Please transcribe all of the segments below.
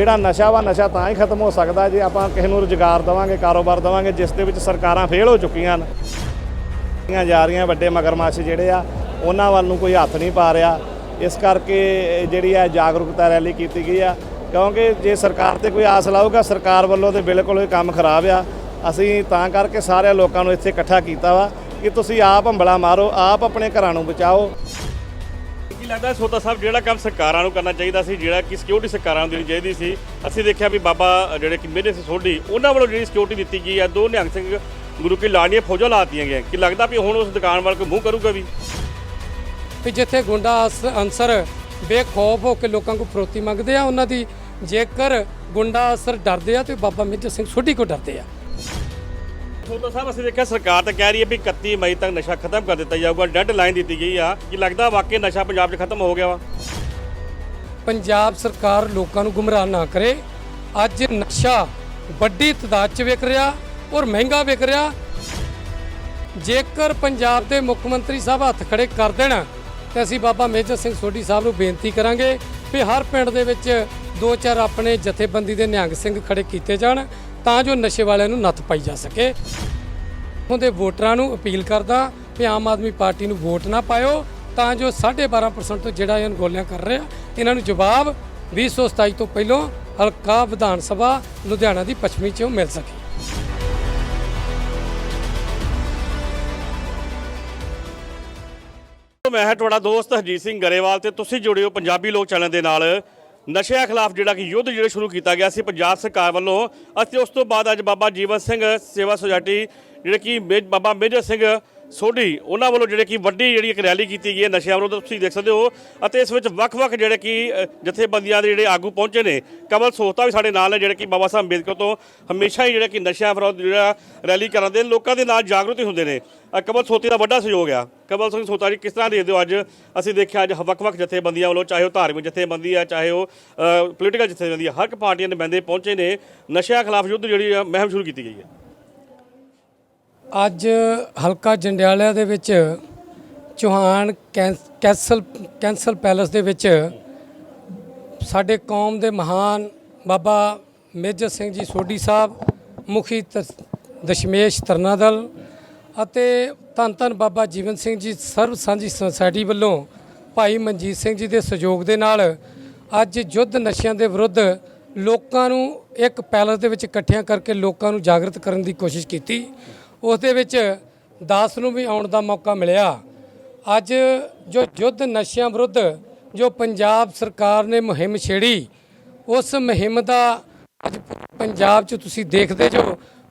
ਜਿਹੜਾ ਨਸ਼ਾ ਵਾ, ਨਸ਼ਾ ਤਾਂ ਹੀ ਖਤਮ ਹੋ ਸਕਦਾ ਜੇ ਆਪਾਂ ਕਿਸੇ ਨੂੰ ਰੁਜ਼ਗਾਰ ਦੇਵਾਂਗੇ, ਕਾਰੋਬਾਰ ਦੇਵਾਂਗੇ, ਜਿਸ ਦੇ ਵਿੱਚ ਸਰਕਾਰਾਂ ਫੇਲ ਹੋ ਚੁੱਕੀਆਂ ਹਨ। ਜਾ ਰਹੀਆਂ ਵੱਡੇ ਮਗਰਮੱਛ ਜਿਹੜੇ ਆ, ਉਹਨਾਂ ਵੱਲ ਨੂੰ ਕੋਈ ਹੱਥ ਨਹੀਂ ਪਾ ਰਿਹਾ। ਇਸ ਕਰਕੇ ਜਿਹੜੀ ਆ ਜਾਗਰੂਕਤਾ ਰੈਲੀ ਕੀਤੀ ਗਈ ਆ। ਕਿਉਂਕਿ ਜੇ ਸਰਕਾਰ ਤੇ ਕੋਈ ਆਸ ਲਾਊਗਾ, ਸਰਕਾਰ ਵੱਲੋਂ ਤੇ ਬਿਲਕੁਲ ਇਹ ਕੰਮ ਖਰਾਬ ਆ। ਅਸੀਂ ਤਾਂ ਕਰਕੇ ਸਾਰੇ ਲੋਕਾਂ ਨੂੰ ਇੱਥੇ ਇਕੱਠਾ ਕੀਤਾ ਵਾ ਕਿ ਤੁਸੀਂ ਆਪ ਹੰਬਲਾ ਮਾਰੋ, ਆਪ ਆਪਣੇ ਘਰਾਂ ਨੂੰ ਬਚਾਓ। ਲੱਗਦਾ ਸੋਤਾ ਸਾਹਿਬ, ਜਿਹੜਾ ਕੰਮ ਸਰਕਾਰਾਂ ਨੂੰ ਕਰਨਾ ਚਾਹੀਦਾ ਸੀ, ਜਿਹੜਾ ਕਿ ਸਿਕਿਉਰਿਟੀ ਸਰਕਾਰਾਂ ਨੂੰ ਦੇਣੀ ਚਾਹੀਦੀ ਸੀ, ਅਸੀਂ ਦੇਖਿਆ ਵੀ ਬਾਬਾ ਜਿਹੜੇ ਕਿ ਮੇਰੇ ਸੀ ਸੋਢੀ, ਉਹਨਾਂ ਵੱਲੋਂ ਜਿਹੜੀ ਸਿਕਿਉਰਿਟੀ ਦਿੱਤੀ ਗਈ ਹੈ, ਦੋ ਨਿਹੰਗ ਸਿੰਘ, ਗੁਰੂ ਕੀ ਲਾੜੀਆਂ ਫੌਜਾਂ ਲਾਤੀਆਂ ਗਈਆਂ। ਕਿ ਲੱਗਦਾ ਵੀ ਹੁਣ ਉਸ ਦੁਕਾਨ ਵੱਲ ਕੋਈ ਮੂੰਹ ਕਰੂਗਾ ਵੀ? ਵੀ ਜਿੱਥੇ ਗੁੰਡਾ ਅਸ- ਅਨਸਰ ਬੇਖੌਫ ਹੋ ਕੇ ਲੋਕਾਂ ਕੋਲ ਫਰੋਤੀ ਮੰਗਦੇ ਆ, ਉਹਨਾਂ ਦੀ ਜੇਕਰ ਗੁੰਡਾ ਅਸਰ ਡਰਦੇ ਆ ਤੇ ਬਾਬਾ ਮੇਜਰ ਸਿੰਘ ਸੋਢੀ ਕੋ ਡਰਦੇ ਆ। ਸੋਤਾ ਸਾਹਿਬ, ਅਸੀਂ ਦੇਖਿਆ ਸਰਕਾਰ ਤਾਂ ਕਹਿ ਰਹੀ ਹੈ ਵੀ 31 ਮਈ ਤੱਕ ਨਸ਼ਾ ਖਤਮ ਕਰ ਦਿੱਤਾ ਜਾਊਗਾ। ਡੈਡ ਲਾਈਨ ਦਿੱਤੀ ਗਈ ਆ ਕਿ ਲੱਗਦਾ ਵਾਕਈ ਨਸ਼ਾ ਪੰਜਾਬ 'ਚ ਖਤਮ ਹੋ ਗਿਆ ਵਾ। ਪੰਜਾਬ ਸਰਕਾਰ ਲੋਕਾਂ ਨੂੰ ਗੁੰਮਰਾਹ ਨਾ ਕਰੇ। ਅੱਜ ਨਸ਼ਾ ਵੱਡੀ ਤਦਾਦ 'ਚ ਵਿਕ ਰਿਹਾ ਔਰ ਮਹਿੰਗਾ ਵਿਕ ਰਿਹਾ। ਜੇਕਰ ਪੰਜਾਬ ਦੇ ਮੁੱਖ ਮੰਤਰੀ ਸਾਹਿਬ ਹੱਥ ਖੜੇ ਕਰ ਦੇਣ, ਤੇ ਅਸੀਂ ਬਾਬਾ ਮੇਜਰ ਸਿੰਘ ਸੋਢੀ ਸਾਹਿਬ ਨੂੰ ਬੇਨਤੀ ਕਰਾਂਗੇ ਵੀ ਹਰ ਪਿੰਡ ਦੇ ਵਿੱਚ ਦੋ ਚਾਰ ਆਪਣੇ ਜਥੇਬੰਦੀ ਦੇ ਨਿਹੰਗ ਸਿੰਘ ਖੜੇ ਕੀਤੇ ਜਾਣ। ਤਾਂ ਜੋ ਨਸ਼ੇ ਵਾਲਿਆਂ ਨੂੰ ਨੱਥ ਪਾਈ ਜਾ ਸਕੇ। ਉਹਦੇ ਵੋਟਰਾਂ ਨੂੰ ਅਪੀਲ ਕਰਦਾ ਵੀ ਆਮ ਆਦਮੀ ਪਾਰਟੀ ਨੂੰ ਵੋਟ ਨਾ ਪਾਇਓ, ਤਾਂ ਜੋ 12.5% ਤੋਂ ਜਿਹੜਾ ਇਹ ਗੋਲੀਆਂ ਕਰ ਰਿਹਾ, ਇਹਨਾਂ ਨੂੰ ਜਵਾਬ 2027 ਤੋਂ ਪਹਿਲਾਂ ਹਲਕਾ ਵਿਧਾਨ ਸਭਾ ਲੁਧਿਆਣਾ ਦੀ ਪੱਛਮੀ ਚੋਂ ਮਿਲ ਸਕੇ। ਮੈਂ ਹਾਂ ਤੁਹਾਡਾ ਦੋਸਤ ਹਰਜੀਤ ਸਿੰਘ ਗਰੇਵਾਲ ਤੇ ਤੁਸੀਂ ਜੁੜਿਓ ਪੰਜਾਬੀ ਲੋਕ ਚੈਨਲ ਦੇ ਨਾਲ। ਨਸ਼ਿਆਂ ਖਿਲਾਫ ਜਿਹੜਾ ਕਿ ਯੁੱਧ ਜਿਹੜਾ ਸ਼ੁਰੂ ਕੀਤਾ ਗਿਆ ਸੀ ਪੰਜਾਬ ਸਰਕਾਰ ਵੱਲੋਂ, ਅਤੇ ਉਸ ਤੋਂ ਬਾਅਦ ਅੱਜ ਬਾਬਾ ਜੀਵਨ ਸਿੰਘ ਸੇਵਾ ਸੁਸਾਇਟੀ, ਜਿਹੜੇ ਕਿ ਮੇਜ- ਬਾਬਾ ਮੇਜਰ ਸਿੰਘ ਸੋਢੀ, ਉਹਨਾਂ ਵੱਲੋਂ ਜਿਹੜੇ ਕਿ ਵੱਡੀ ਜਿਹੜੀ ਇੱਕ ਰੈਲੀ ਕੀਤੀ ਗਈ ਹੈ ਨਸ਼ਿਆਂ ਵਿਰੁੱਧ, ਤੁਸੀਂ ਦੇਖ ਸਕਦੇ ਹੋ। ਅਤੇ ਇਸ ਵਿੱਚ ਵੱਖ-ਵੱਖ ਜਿਹੜੇ ਕਿ ਜਥੇਬੰਦੀਆਂ ਦੇ ਜਿਹੜੇ ਆਗੂ ਪਹੁੰਚੇ ਨੇ। ਕਮਲ ਸੋਹਤਾ ਵੀ ਸਾਡੇ ਨਾਲ ਨੇ, ਜਿਹੜੇ ਕਿ ਬਾਬਾ ਸਾਹਿਬ ਅੰਬੇਦਕਰ ਤੋਂ ਹਮੇਸ਼ਾ ਹੀ ਜਿਹੜੇ ਕਿ ਨਸ਼ਿਆਂ ਵਿਰੁੱਧ ਜਿਹੜਾ ਰੈਲੀ ਕਰਨ ਦੇ, ਲੋਕਾਂ ਦੇ ਨਾਲ ਜਾਗਰੂਕ ਹੁੰਦੇ ਨੇ। ਕਮਲ ਸੋਤੀ ਦਾ ਵੱਡਾ ਸਹਿਯੋਗ ਆ। ਕਮਲ ਸਿੰਘ ਸੋਤਾ ਜੀ, ਕਿਸ ਤਰ੍ਹਾਂ ਦੇਖਦੇ ਹੋ ਅੱਜ? ਅਸੀਂ ਦੇਖਿਆ ਅੱਜ ਵੱਖ-ਵੱਖ ਜਥੇਬੰਦੀਆਂ ਵੱਲੋਂ, ਚਾਹੇ ਉਹ ਧਾਰਮਿਕ ਜਥੇਬੰਦੀ ਆ, ਚਾਹੇ ਉਹ ਪੋਲੀਟੀਕਲ ਜਥੇਬੰਦੀ ਆ, ਹਰ ਇੱਕ ਪਾਰਟੀਆਂ ਦੇ ਬੰਦੇ ਪਹੁੰਚੇ ਨੇ। ਨਸ਼ਿਆਂ ਖਿਲਾਫ ਯੁੱਧ ਜਿਹੜੀ ਆ, ਮੁਹਿੰਮ ਸ਼ੁਰੂ ਕੀਤੀ ਗਈ ਹੈ। ਅੱਜ ਹਲਕਾ ਜੰਡਿਆਲਾ ਦੇ ਵਿੱਚ ਚੌਹਾਨ ਕੈਂ- ਕੈਸਲ, ਕੈਂਸਲ ਪੈਲਸ ਦੇ ਵਿੱਚ ਸਾਡੇ ਕੌਮ ਦੇ ਮਹਾਨ ਬਾਬਾ ਮੇਜਰ ਸਿੰਘ ਜੀ ਸੋਢੀ ਸਾਹਿਬ, ਮੁਖੀ ਤ- ਦਸ਼ਮੇਸ਼ ਤਰਨਾ ਦਲ ਅਤੇ ਧੰਨ ਧੰਨ ਬਾਬਾ ਜੀਵਨ ਸਿੰਘ ਜੀ ਸਰਬ ਸਾਂਝੀ ਸੁਸਾਇਟੀ ਵੱਲੋਂ ਭਾਈ ਮਨਜੀਤ ਸਿੰਘ ਜੀ ਦੇ ਸਹਿਯੋਗ ਦੇ ਨਾਲ ਅੱਜ ਯੁੱਧ ਨਸ਼ਿਆਂ ਦੇ ਵਿਰੁੱਧ ਲੋਕਾਂ ਨੂੰ ਇੱਕ ਪੈਲਸ ਦੇ ਵਿੱਚ ਇਕੱਠਿਆਂ ਕਰਕੇ ਲੋਕਾਂ ਨੂੰ ਜਾਗਰਤ ਕਰਨ ਦੀ ਕੋਸ਼ਿਸ਼ ਕੀਤੀ। ਉਸ ਦੇ ਵਿੱਚ ਦਾਸ ਨੂੰ ਵੀ ਆਉਣ ਦਾ ਮੌਕਾ ਮਿਲਿਆ। ਅੱਜ ਜੋ ਯੁੱਧ ਨਸ਼ਿਆਂ ਵਿਰੁੱਧ ਜੋ ਪੰਜਾਬ ਸਰਕਾਰ ਨੇ ਮੁਹਿੰਮ ਛੇੜੀ, ਉਸ ਮੁਹਿੰਮ ਦਾ ਅੱਜ ਪੰਜਾਬ 'ਚ ਤੁਸੀਂ ਦੇਖਦੇ ਜੋ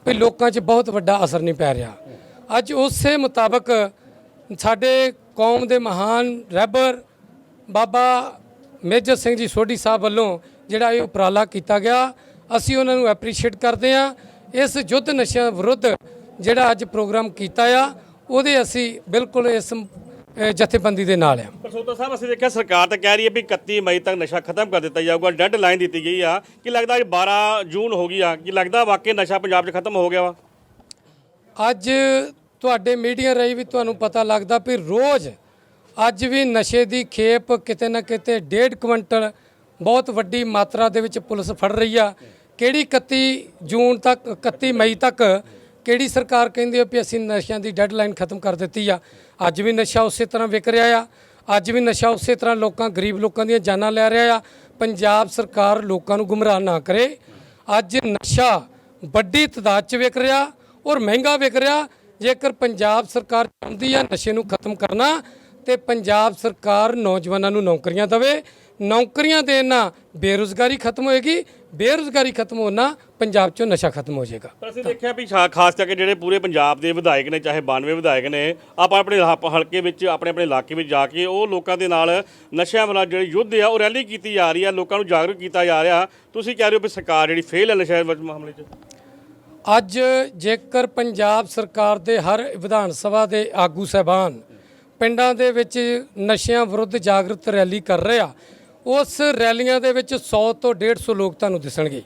ਵੀ ਲੋਕਾਂ 'ਚ ਬਹੁਤ ਵੱਡਾ ਅਸਰ ਨਹੀਂ ਪੈ ਰਿਹਾ। ਅੱਜ ਉਸੇ ਮੁਤਾਬਕ ਸਾਡੇ ਕੌਮ ਦੇ ਮਹਾਨ ਰਹਿਬਰ ਬਾਬਾ ਮੇਜਰ ਸਿੰਘ ਜੀ ਸੋਢੀ ਸਾਹਿਬ ਵੱਲੋਂ ਜਿਹੜਾ ਇਹ ਉਪਰਾਲਾ ਕੀਤਾ ਗਿਆ, ਅਸੀਂ ਉਹਨਾਂ ਨੂੰ ਐਪਰੀਸ਼ੀਏਟ ਕਰਦੇ ਹਾਂ। ਇਸ ਯੁੱਧ ਨਸ਼ਿਆਂ ਵਿਰੁੱਧ ਜਿਹੜਾ ਅੱਜ ਪ੍ਰੋਗਰਾਮ ਕੀਤਾ ਆ ਉਹਦੇ ਅਸੀਂ ਬਿਲਕੁਲ ਇਸ ਜਥੇਬੰਦੀ ਦੇ ਨਾਲ ਆ। ਪਰ ਸੋਤਾ ਸਾਹਿਬ ਅਸੀਂ ਦੇਖਿਆ ਸਰਕਾਰ ਤਾਂ ਕਹਿ ਰਹੀ ਹੈ ਵੀ 31 ਮਈ ਤੱਕ ਨਸ਼ਾ ਖਤਮ ਕਰ ਦਿੱਤਾ ਜਾਊਗਾ। ਡੈਡ ਲਾਈਨ ਦਿੱਤੀ ਗਈ ਆ। ਕਿ ਲੱਗਦਾ ਇਹ 12 ਜੂਨ ਹੋ ਗਈ ਆ? ਕਿ ਲੱਗਦਾ ਵਾਕਈ ਨਸ਼ਾ ਪੰਜਾਬ 'ਚ ਖਤਮ ਹੋ ਗਿਆ ਵਾ? ਅੱਜ ਤੁਹਾਡੇ ਮੀਡੀਆ ਰਾਹੀਂ ਵੀ ਤੁਹਾਨੂੰ ਪਤਾ ਲੱਗਦਾ ਵੀ ਰੋਜ਼ ਅੱਜ ਵੀ ਨਸ਼ੇ ਦੀ ਖੇਪ ਕਿਤੇ ਨਾ ਕਿਤੇ 1.5 ਕੁਇੰਟਲ ਬਹੁਤ ਵੱਡੀ ਮਾਤਰਾ ਦੇ ਵਿੱਚ ਪੁਲਿਸ ਫੜ ਰਹੀ ਆ। ਕਿਹੜੀ 31 ਜੂਨ ਤੱਕ 31 ਮਈ ਤੱਕ ਕਿਹੜੀ ਸਰਕਾਰ ਕਹਿੰਦੀ ਹੈ ਵੀ ਅਸੀਂ ਨਸ਼ਿਆਂ ਦੀ ਡੈਡਲਾਈਨ ਖਤਮ ਕਰ ਦਿੱਤੀ ਆ? ਅੱਜ ਵੀ ਨਸ਼ਾ ਉਸੇ ਤਰ੍ਹਾਂ ਵਿਕ ਰਿਹਾ ਆ। ਅੱਜ ਵੀ ਨਸ਼ਾ ਉਸੇ ਤਰ੍ਹਾਂ ਲੋਕਾਂ, ਗਰੀਬ ਲੋਕਾਂ ਦੀਆਂ ਜਾਨਾਂ ਲੈ ਰਿਹਾ ਆ। ਪੰਜਾਬ ਸਰਕਾਰ ਲੋਕਾਂ ਨੂੰ ਗੁੰਮਰਾਹ ਨਾ ਕਰੇ। ਅੱਜ ਨਸ਼ਾ ਵੱਡੀ ਤਦਾਦ 'ਚ ਵਿਕ ਰਿਹਾ ਔਰ ਮਹਿੰਗਾ ਵਿਕ ਰਿਹਾ। ਜੇਕਰ ਪੰਜਾਬ ਸਰਕਾਰ ਚਾਹੁੰਦੀ ਆ ਨਸ਼ੇ ਨੂੰ ਖਤਮ ਕਰਨਾ, ਤੇ ਪੰਜਾਬ ਸਰਕਾਰ ਨੌਜਵਾਨਾਂ ਨੂੰ ਨੌਕਰੀਆਂ ਦੇਵੇ। ਨੌਕਰੀਆਂ ਦੇਣ ਨਾਲ ਬੇਰੁਜ਼ਗਾਰੀ ਖਤਮ ਹੋਏਗੀ। ਬੇਰੁਜ਼ਗਾਰੀ ਖਤਮ ਹੋਣਾ ਪੰਜਾਬ 'ਚੋਂ ਨਸ਼ਾ ਖਤਮ ਹੋ ਜਾਏਗਾ। ਪਰ ਅਸੀਂ ਦੇਖਿਆ ਵੀ ਖਾ- ਖਾਸ ਕਰਕੇ ਜਿਹੜੇ ਪੂਰੇ ਪੰਜਾਬ ਦੇ ਵਿਧਾਇਕ ਨੇ ਚਾਹੇ 92 ਵਿਧਾਇਕ ਨੇ ਆਪਾਂ ਆਪਣੇ ਹਲਕੇ ਵਿੱਚ ਆਪਣੇ ਆਪਣੇ ਇਲਾਕੇ ਵਿੱਚ ਜਾ ਕੇ ਉਹ ਲੋਕਾਂ ਦੇ ਨਾਲ ਨਸ਼ਿਆਂ ਵਾਲਾ ਜਿਹੜੇ ਯੁੱਧ ਆ ਉਹ ਰੈਲੀ ਕੀਤੀ ਜਾ ਰਹੀ ਆ ਲੋਕਾਂ ਨੂੰ ਜਾਗਰੂਕ ਕੀਤਾ ਜਾ ਰਿਹਾ। ਤੁਸੀਂ ਕਹਿ ਰਹੇ ਹੋ ਵੀ ਸਰਕਾਰ ਜਿਹੜੀ ਫੇਲ ਹੈ ਨਸ਼ਿਆਂ ਦੇ ਮਾਮਲੇ 'ਚ? ਅੱਜ ਜੇਕਰ ਪੰਜਾਬ ਸਰਕਾਰ ਦੇ ਹਰ ਵਿਧਾਨ ਸਭਾ ਦੇ ਆਗੂ ਸਹਿਬਾਨ ਪਿੰਡਾਂ ਦੇ ਵਿੱਚ ਨਸ਼ਿਆਂ ਵਿਰੁੱਧ ਜਾਗਰਤ ਰੈਲੀ ਕਰ ਰਿਹਾ ਉਸ ਰੈਲੀਆਂ ਦੇ ਵਿੱਚ 100 ਤੋਂ 150 ਲੋਕ ਤੁਹਾਨੂੰ ਦਿਸਣਗੇ।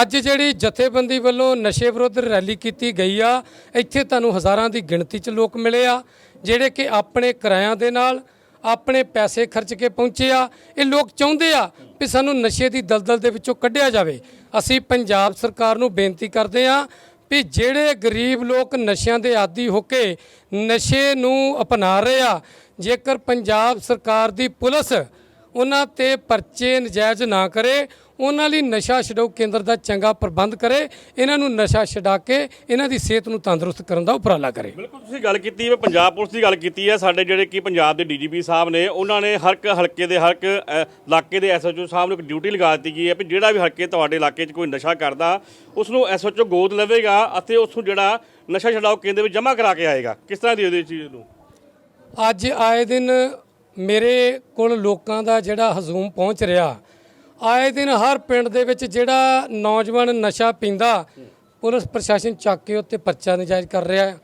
ਅੱਜ ਜਿਹੜੀ ਜਥੇਬੰਦੀ ਵੱਲੋਂ ਨਸ਼ੇ ਵਿਰੁੱਧ ਰੈਲੀ ਕੀਤੀ ਗਈ ਆ, ਇੱਥੇ ਤੁਹਾਨੂੰ ਹਜ਼ਾਰਾਂ ਦੀ ਗਿਣਤੀ 'ਚ ਲੋਕ ਮਿਲੇ ਆ, ਜਿਹੜੇ ਕਿ ਆਪਣੇ ਕਿਰਾਇਆਂ ਦੇ ਨਾਲ ਆਪਣੇ ਪੈਸੇ ਖਰਚ ਕੇ ਪਹੁੰਚੇ ਆ। ਇਹ ਲੋਕ ਚਾਹੁੰਦੇ ਆ ਵੀ ਸਾਨੂੰ ਨਸ਼ੇ ਦੀ ਦਲਦਲ ਦੇ ਵਿੱਚੋਂ ਕੱਢਿਆ ਜਾਵੇ। ਅਸੀਂ ਪੰਜਾਬ ਸਰਕਾਰ ਨੂੰ ਬੇਨਤੀ ਕਰਦੇ ਆ ਵੀ ਜਿਹੜੇ ਗਰੀਬ ਲੋਕ ਨਸ਼ਿਆਂ ਦੇ ਆਦੀ ਹੋ ਕੇ ਨਸ਼ੇ ਨੂੰ ਅਪਣਾ ਰਹੇ ਆ, ਜੇਕਰ ਪੰਜਾਬ ਸਰਕਾਰ ਦੀ ਪੁਲਿਸ ਉਹਨਾਂ ਤੇ ਪਰਚੇ ਨਜਾਇਜ਼ ਨਾ ਕਰੇ ਉਹਨਾਂ ਲਈ ਨਸ਼ਾ ਛਡਾਊ ਕੇਂਦਰ ਦਾ ਚੰਗਾ ਪ੍ਰਬੰਧ ਕਰੇ ਇਹਨਾਂ ਨੂੰ ਨਸ਼ਾ ਛਡਾ ਕੇ ਇਹਨਾਂ ਦੀ ਸਿਹਤ ਨੂੰ ਤੰਦਰੁਸਤ ਕਰਨ ਦਾ ਉਪਰਾਲਾ ਕਰੇ। ਬਿਲਕੁਲ ਤੁਸੀਂ ਗੱਲ ਕੀਤੀ ਹੈ ਪੰਜਾਬ ਪੁਲਿਸ ਦੀ ਗੱਲ ਕੀਤੀ ਹੈ ਸਾਡੇ ਜਿਹੜੇ ਕਿ ਪੰਜਾਬ ਦੇ ਡੀਜੀਪੀ ਸਾਹਿਬ ਨੇ ਉਹਨਾਂ ਨੇ ਹਰ ਇੱਕ ਹਲਕੇ ਦੇ ਹਰ ਇੱਕ ਇਲਾਕੇ ਦੇ ਐਸਐਚਓ ਸਾਹਿਬ ਨੂੰ ਇੱਕ ਡਿਊਟੀ ਲਗਾ ਦਿੱਤੀ ਗਈ ਹੈ ਵੀ ਜਿਹੜਾ ਵੀ ਹਲਕੇ ਤੁਹਾਡੇ ਇਲਾਕੇ 'ਚ ਕੋਈ ਨਸ਼ਾ ਕਰਦਾ ਉਸ ਨੂੰ ਐਸਐਚਓ ਗੋਦ ਲਵੇਗਾ ਅਤੇ ਉਸ ਨੂੰ ਜਿਹੜਾ ਨਸ਼ਾ ਛਡਾਓ ਕੇਂਦਰ ਵਿੱਚ ਜਮ੍ਹਾਂ ਕਰਾ ਕੇ ਆਏਗਾ। ਕਿਸ ਤਰ੍ਹਾਂ ਦੀ ਉਹਦੀ ਚੀਜ਼ ਨੂੰ ਅੱਜ ਆਏ ਦਿਨ ਮੇਰੇ ਕੋਲ ਲੋਕਾਂ ਦਾ ਜਿਹੜਾ ਹਜ਼ੂਮ ਪਹੁੰਚ ਰਿਹਾ, ਆਏ ਦਿਨ ਹਰ ਪਿੰਡ ਦੇ ਵਿੱਚ ਜਿਹੜਾ ਨੌਜਵਾਨ ਨਸ਼ਾ ਪੀਂਦਾ, ਪੁਲਿਸ ਪ੍ਰਸ਼ਾਸਨ ਚੱਕ ਕੇ ਉੱਤੇ ਪਰਚਾ ਨਜਾਇਜ਼ ਕਰ ਰਿਹਾ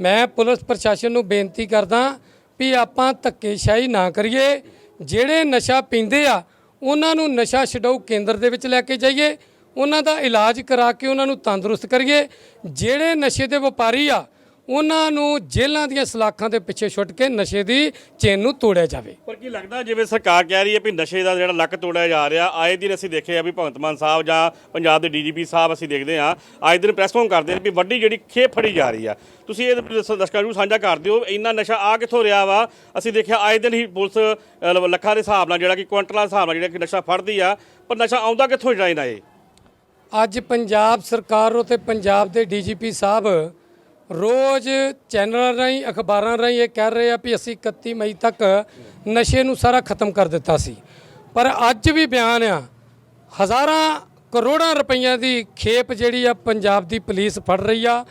ਮੈਂ ਪੁਲਿਸ ਪ੍ਰਸ਼ਾਸਨ ਨੂੰ ਬੇਨਤੀ ਕਰਦਾ ਵੀ ਆਪਾਂ ਧੱਕੇਸ਼ਾਹੀ ਨਾ ਕਰੀਏ। ਜਿਹੜੇ ਨਸ਼ਾ ਪੀਂਦੇ ਆ, ਉਹਨਾਂ ਨੂੰ ਨਸ਼ਾ ਛਡਾਊ ਕੇਂਦਰ ਦੇ ਵਿੱਚ ਲੈ ਕੇ ਜਾਈਏ। ਉਹਨਾਂ ਦਾ ਇਲਾਜ ਕਰਾ ਕੇ ਉਹਨਾਂ ਨੂੰ ਤੰਦਰੁਸਤ ਕਰੀਏ। ਜਿਹੜੇ ਨਸ਼ੇ ਦੇ ਵਪਾਰੀ ਆ ਉਹਨਾਂ ਨੂੰ ਜੇਲ੍ਹਾਂ ਦੀਆਂ ਸਲਾਖਾਂ ਦੇ ਪਿੱਛੇ ਛੁੱਟ ਕੇ ਨਸ਼ੇ ਦੀ ਚੇਨ ਨੂੰ ਤੋੜਿਆ ਜਾਵੇ। ਪਰ ਕੀ ਲੱਗਦਾ ਜਿਵੇਂ ਸਰਕਾਰ ਕਹਿ ਰਹੀ ਹੈ ਵੀ ਨਸ਼ੇ ਦਾ ਜਿਹੜਾ ਲੱਕ ਤੋੜਿਆ ਜਾ ਰਿਹਾ ਆਏ ਦਿਨ ਅਸੀਂ ਦੇਖਿਆ ਵੀ ਭਗਵੰਤ ਮਾਨ ਸਾਹਿਬ ਜਾਂ ਪੰਜਾਬ ਦੇ ਡੀਜੀਪੀ ਸਾਹਿਬ ਅਸੀਂ ਦੇਖਦੇ ਹਾਂ ਆਏ ਦਿਨ ਪ੍ਰੈਸ ਕਾਨਫਰੰਸ ਕਰਦੇ ਨੇ ਵੀ ਵੱਡੀ ਜਿਹੜੀ ਖੇਪ ਫੜੀ ਜਾ ਰਹੀ ਆ। ਤੁਸੀਂ ਇਹ ਦੱਸੋ- ਦਰਸ਼ਕਾਂ ਨੂੰ ਸਾਂਝਾ ਕਰ ਦਿਓ ਇੰਨਾ ਨਸ਼ਾ ਆ ਕਿੱਥੋਂ ਰਿਹਾ ਵਾ? ਅਸੀਂ ਦੇਖਿਆ ਆਏ ਦਿਨ ਹੀ ਪੁਲਿਸ ਲੱਖਾਂ ਦੇ ਹਿਸਾਬ ਨਾਲ ਜਿਹੜਾ ਕਿ ਕੁਇੰਟਲਾਂ ਦੇ ਹਿਸਾਬ ਨਾਲ ਜਿਹੜਾ ਕਿ ਨਸ਼ਾ ਫੜਦੀ ਆ ਪਰ ਨਸ਼ਾ ਆਉਂਦਾ ਕਿੱਥੋਂ ਜਿਹੜਾ ਇਹਨਾਂ ਇਹ? ਅੱਜ ਪੰਜਾਬ ਸਰਕਾਰ ਅਤੇ ਪੰਜਾਬ ਦੇ ਡੀਜੀਪੀ ਸਾਹਿਬ ਰੋਜ਼ ਚੈਨਲਾਂ ਰਾਹੀਂ, ਅਖਬਾਰਾਂ ਰਾਹੀਂ ਇਹ ਕਹਿ ਰਹੇ ਆ ਵੀ ਅਸੀਂ 31 ਮਈ ਤੱਕ ਨਸ਼ੇ ਨੂੰ ਸਾਰਾ ਖਤਮ ਕਰ ਦਿੱਤਾ ਸੀ। ਪਰ ਅੱਜ ਵੀ ਬਿਆਨ ਆ, ਹਜ਼ਾਰਾਂ ਕਰੋੜਾਂ ਰੁਪਈਆਂ ਦੀ ਖੇਪ ਜਿਹੜੀ ਆ ਪੰਜਾਬ ਦੀ ਪੁਲਿਸ ਫੜ ਰਹੀ ਆ।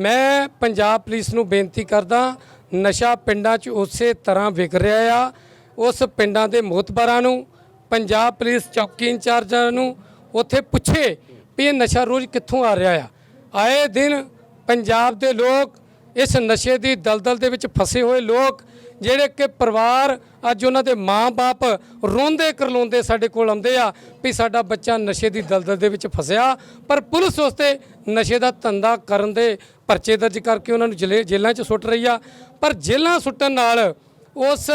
ਮੈਂ ਪੰਜਾਬ ਪੁਲਿਸ ਨੂੰ ਬੇਨਤੀ ਕਰਦਾ, ਨਸ਼ਾ ਪਿੰਡਾਂ 'ਚ ਉਸੇ ਤਰ੍ਹਾਂ ਵਿਕ ਰਿਹਾ ਆ। ਉਸ ਪਿੰਡਾਂ ਦੇ ਮੋਤਬਰਾਂ ਨੂੰ, ਪੰਜਾਬ ਪੁਲਿਸ ਚੌਕੀ ਇੰਚਾਰਜਾਂ ਨੂੰ ਉੱਥੇ ਪੁੱਛੇ ਵੀ ਇਹ ਨਸ਼ਾ ਰੋਜ਼ ਕਿੱਥੋਂ ਆ ਰਿਹਾ ਆ। ਆਏ ਦਿਨ ਪੰਜਾਬ ਦੇ ਲੋਕ ਇਸ ਨਸ਼ੇ ਦੀ ਦਲਦਲ ਦੇ ਵਿੱਚ ਫਸੇ ਹੋਏ ਲੋਕ, ਜਿਹੜੇ ਕਿ ਪਰਿਵਾਰ ਅੱਜ ਉਹਨਾਂ ਦੇ ਮਾਂ-ਬਾਪ ਰੋਂਦੇ ਕਰਲਾਉਂਦੇ ਸਾਡੇ ਕੋਲ ਆਉਂਦੇ ਆ ਵੀ ਸਾਡਾ ਬੱਚਾ ਨਸ਼ੇ ਦੀ ਦਲਦਲ ਦੇ ਵਿੱਚ ਫਸਿਆ, ਪਰ ਪੁਲਿਸ ਉਸ ਤੇ ਨਸ਼ੇ ਦਾ ਧੰਦਾ ਕਰਨ ਦੇ ਪਰਚੇ ਦਰਜ ਕਰਕੇ ਉਹਨਾਂ ਨੂੰ ਜੇਲੇ- ਜੇਲ੍ਹਾਂ 'ਚ ਸੁੱਟ ਰਹੀ ਆ। ਪਰ ਜੇਲ੍ਹਾਂ ਸੁੱਟਣ ਨਾਲ ਉਸ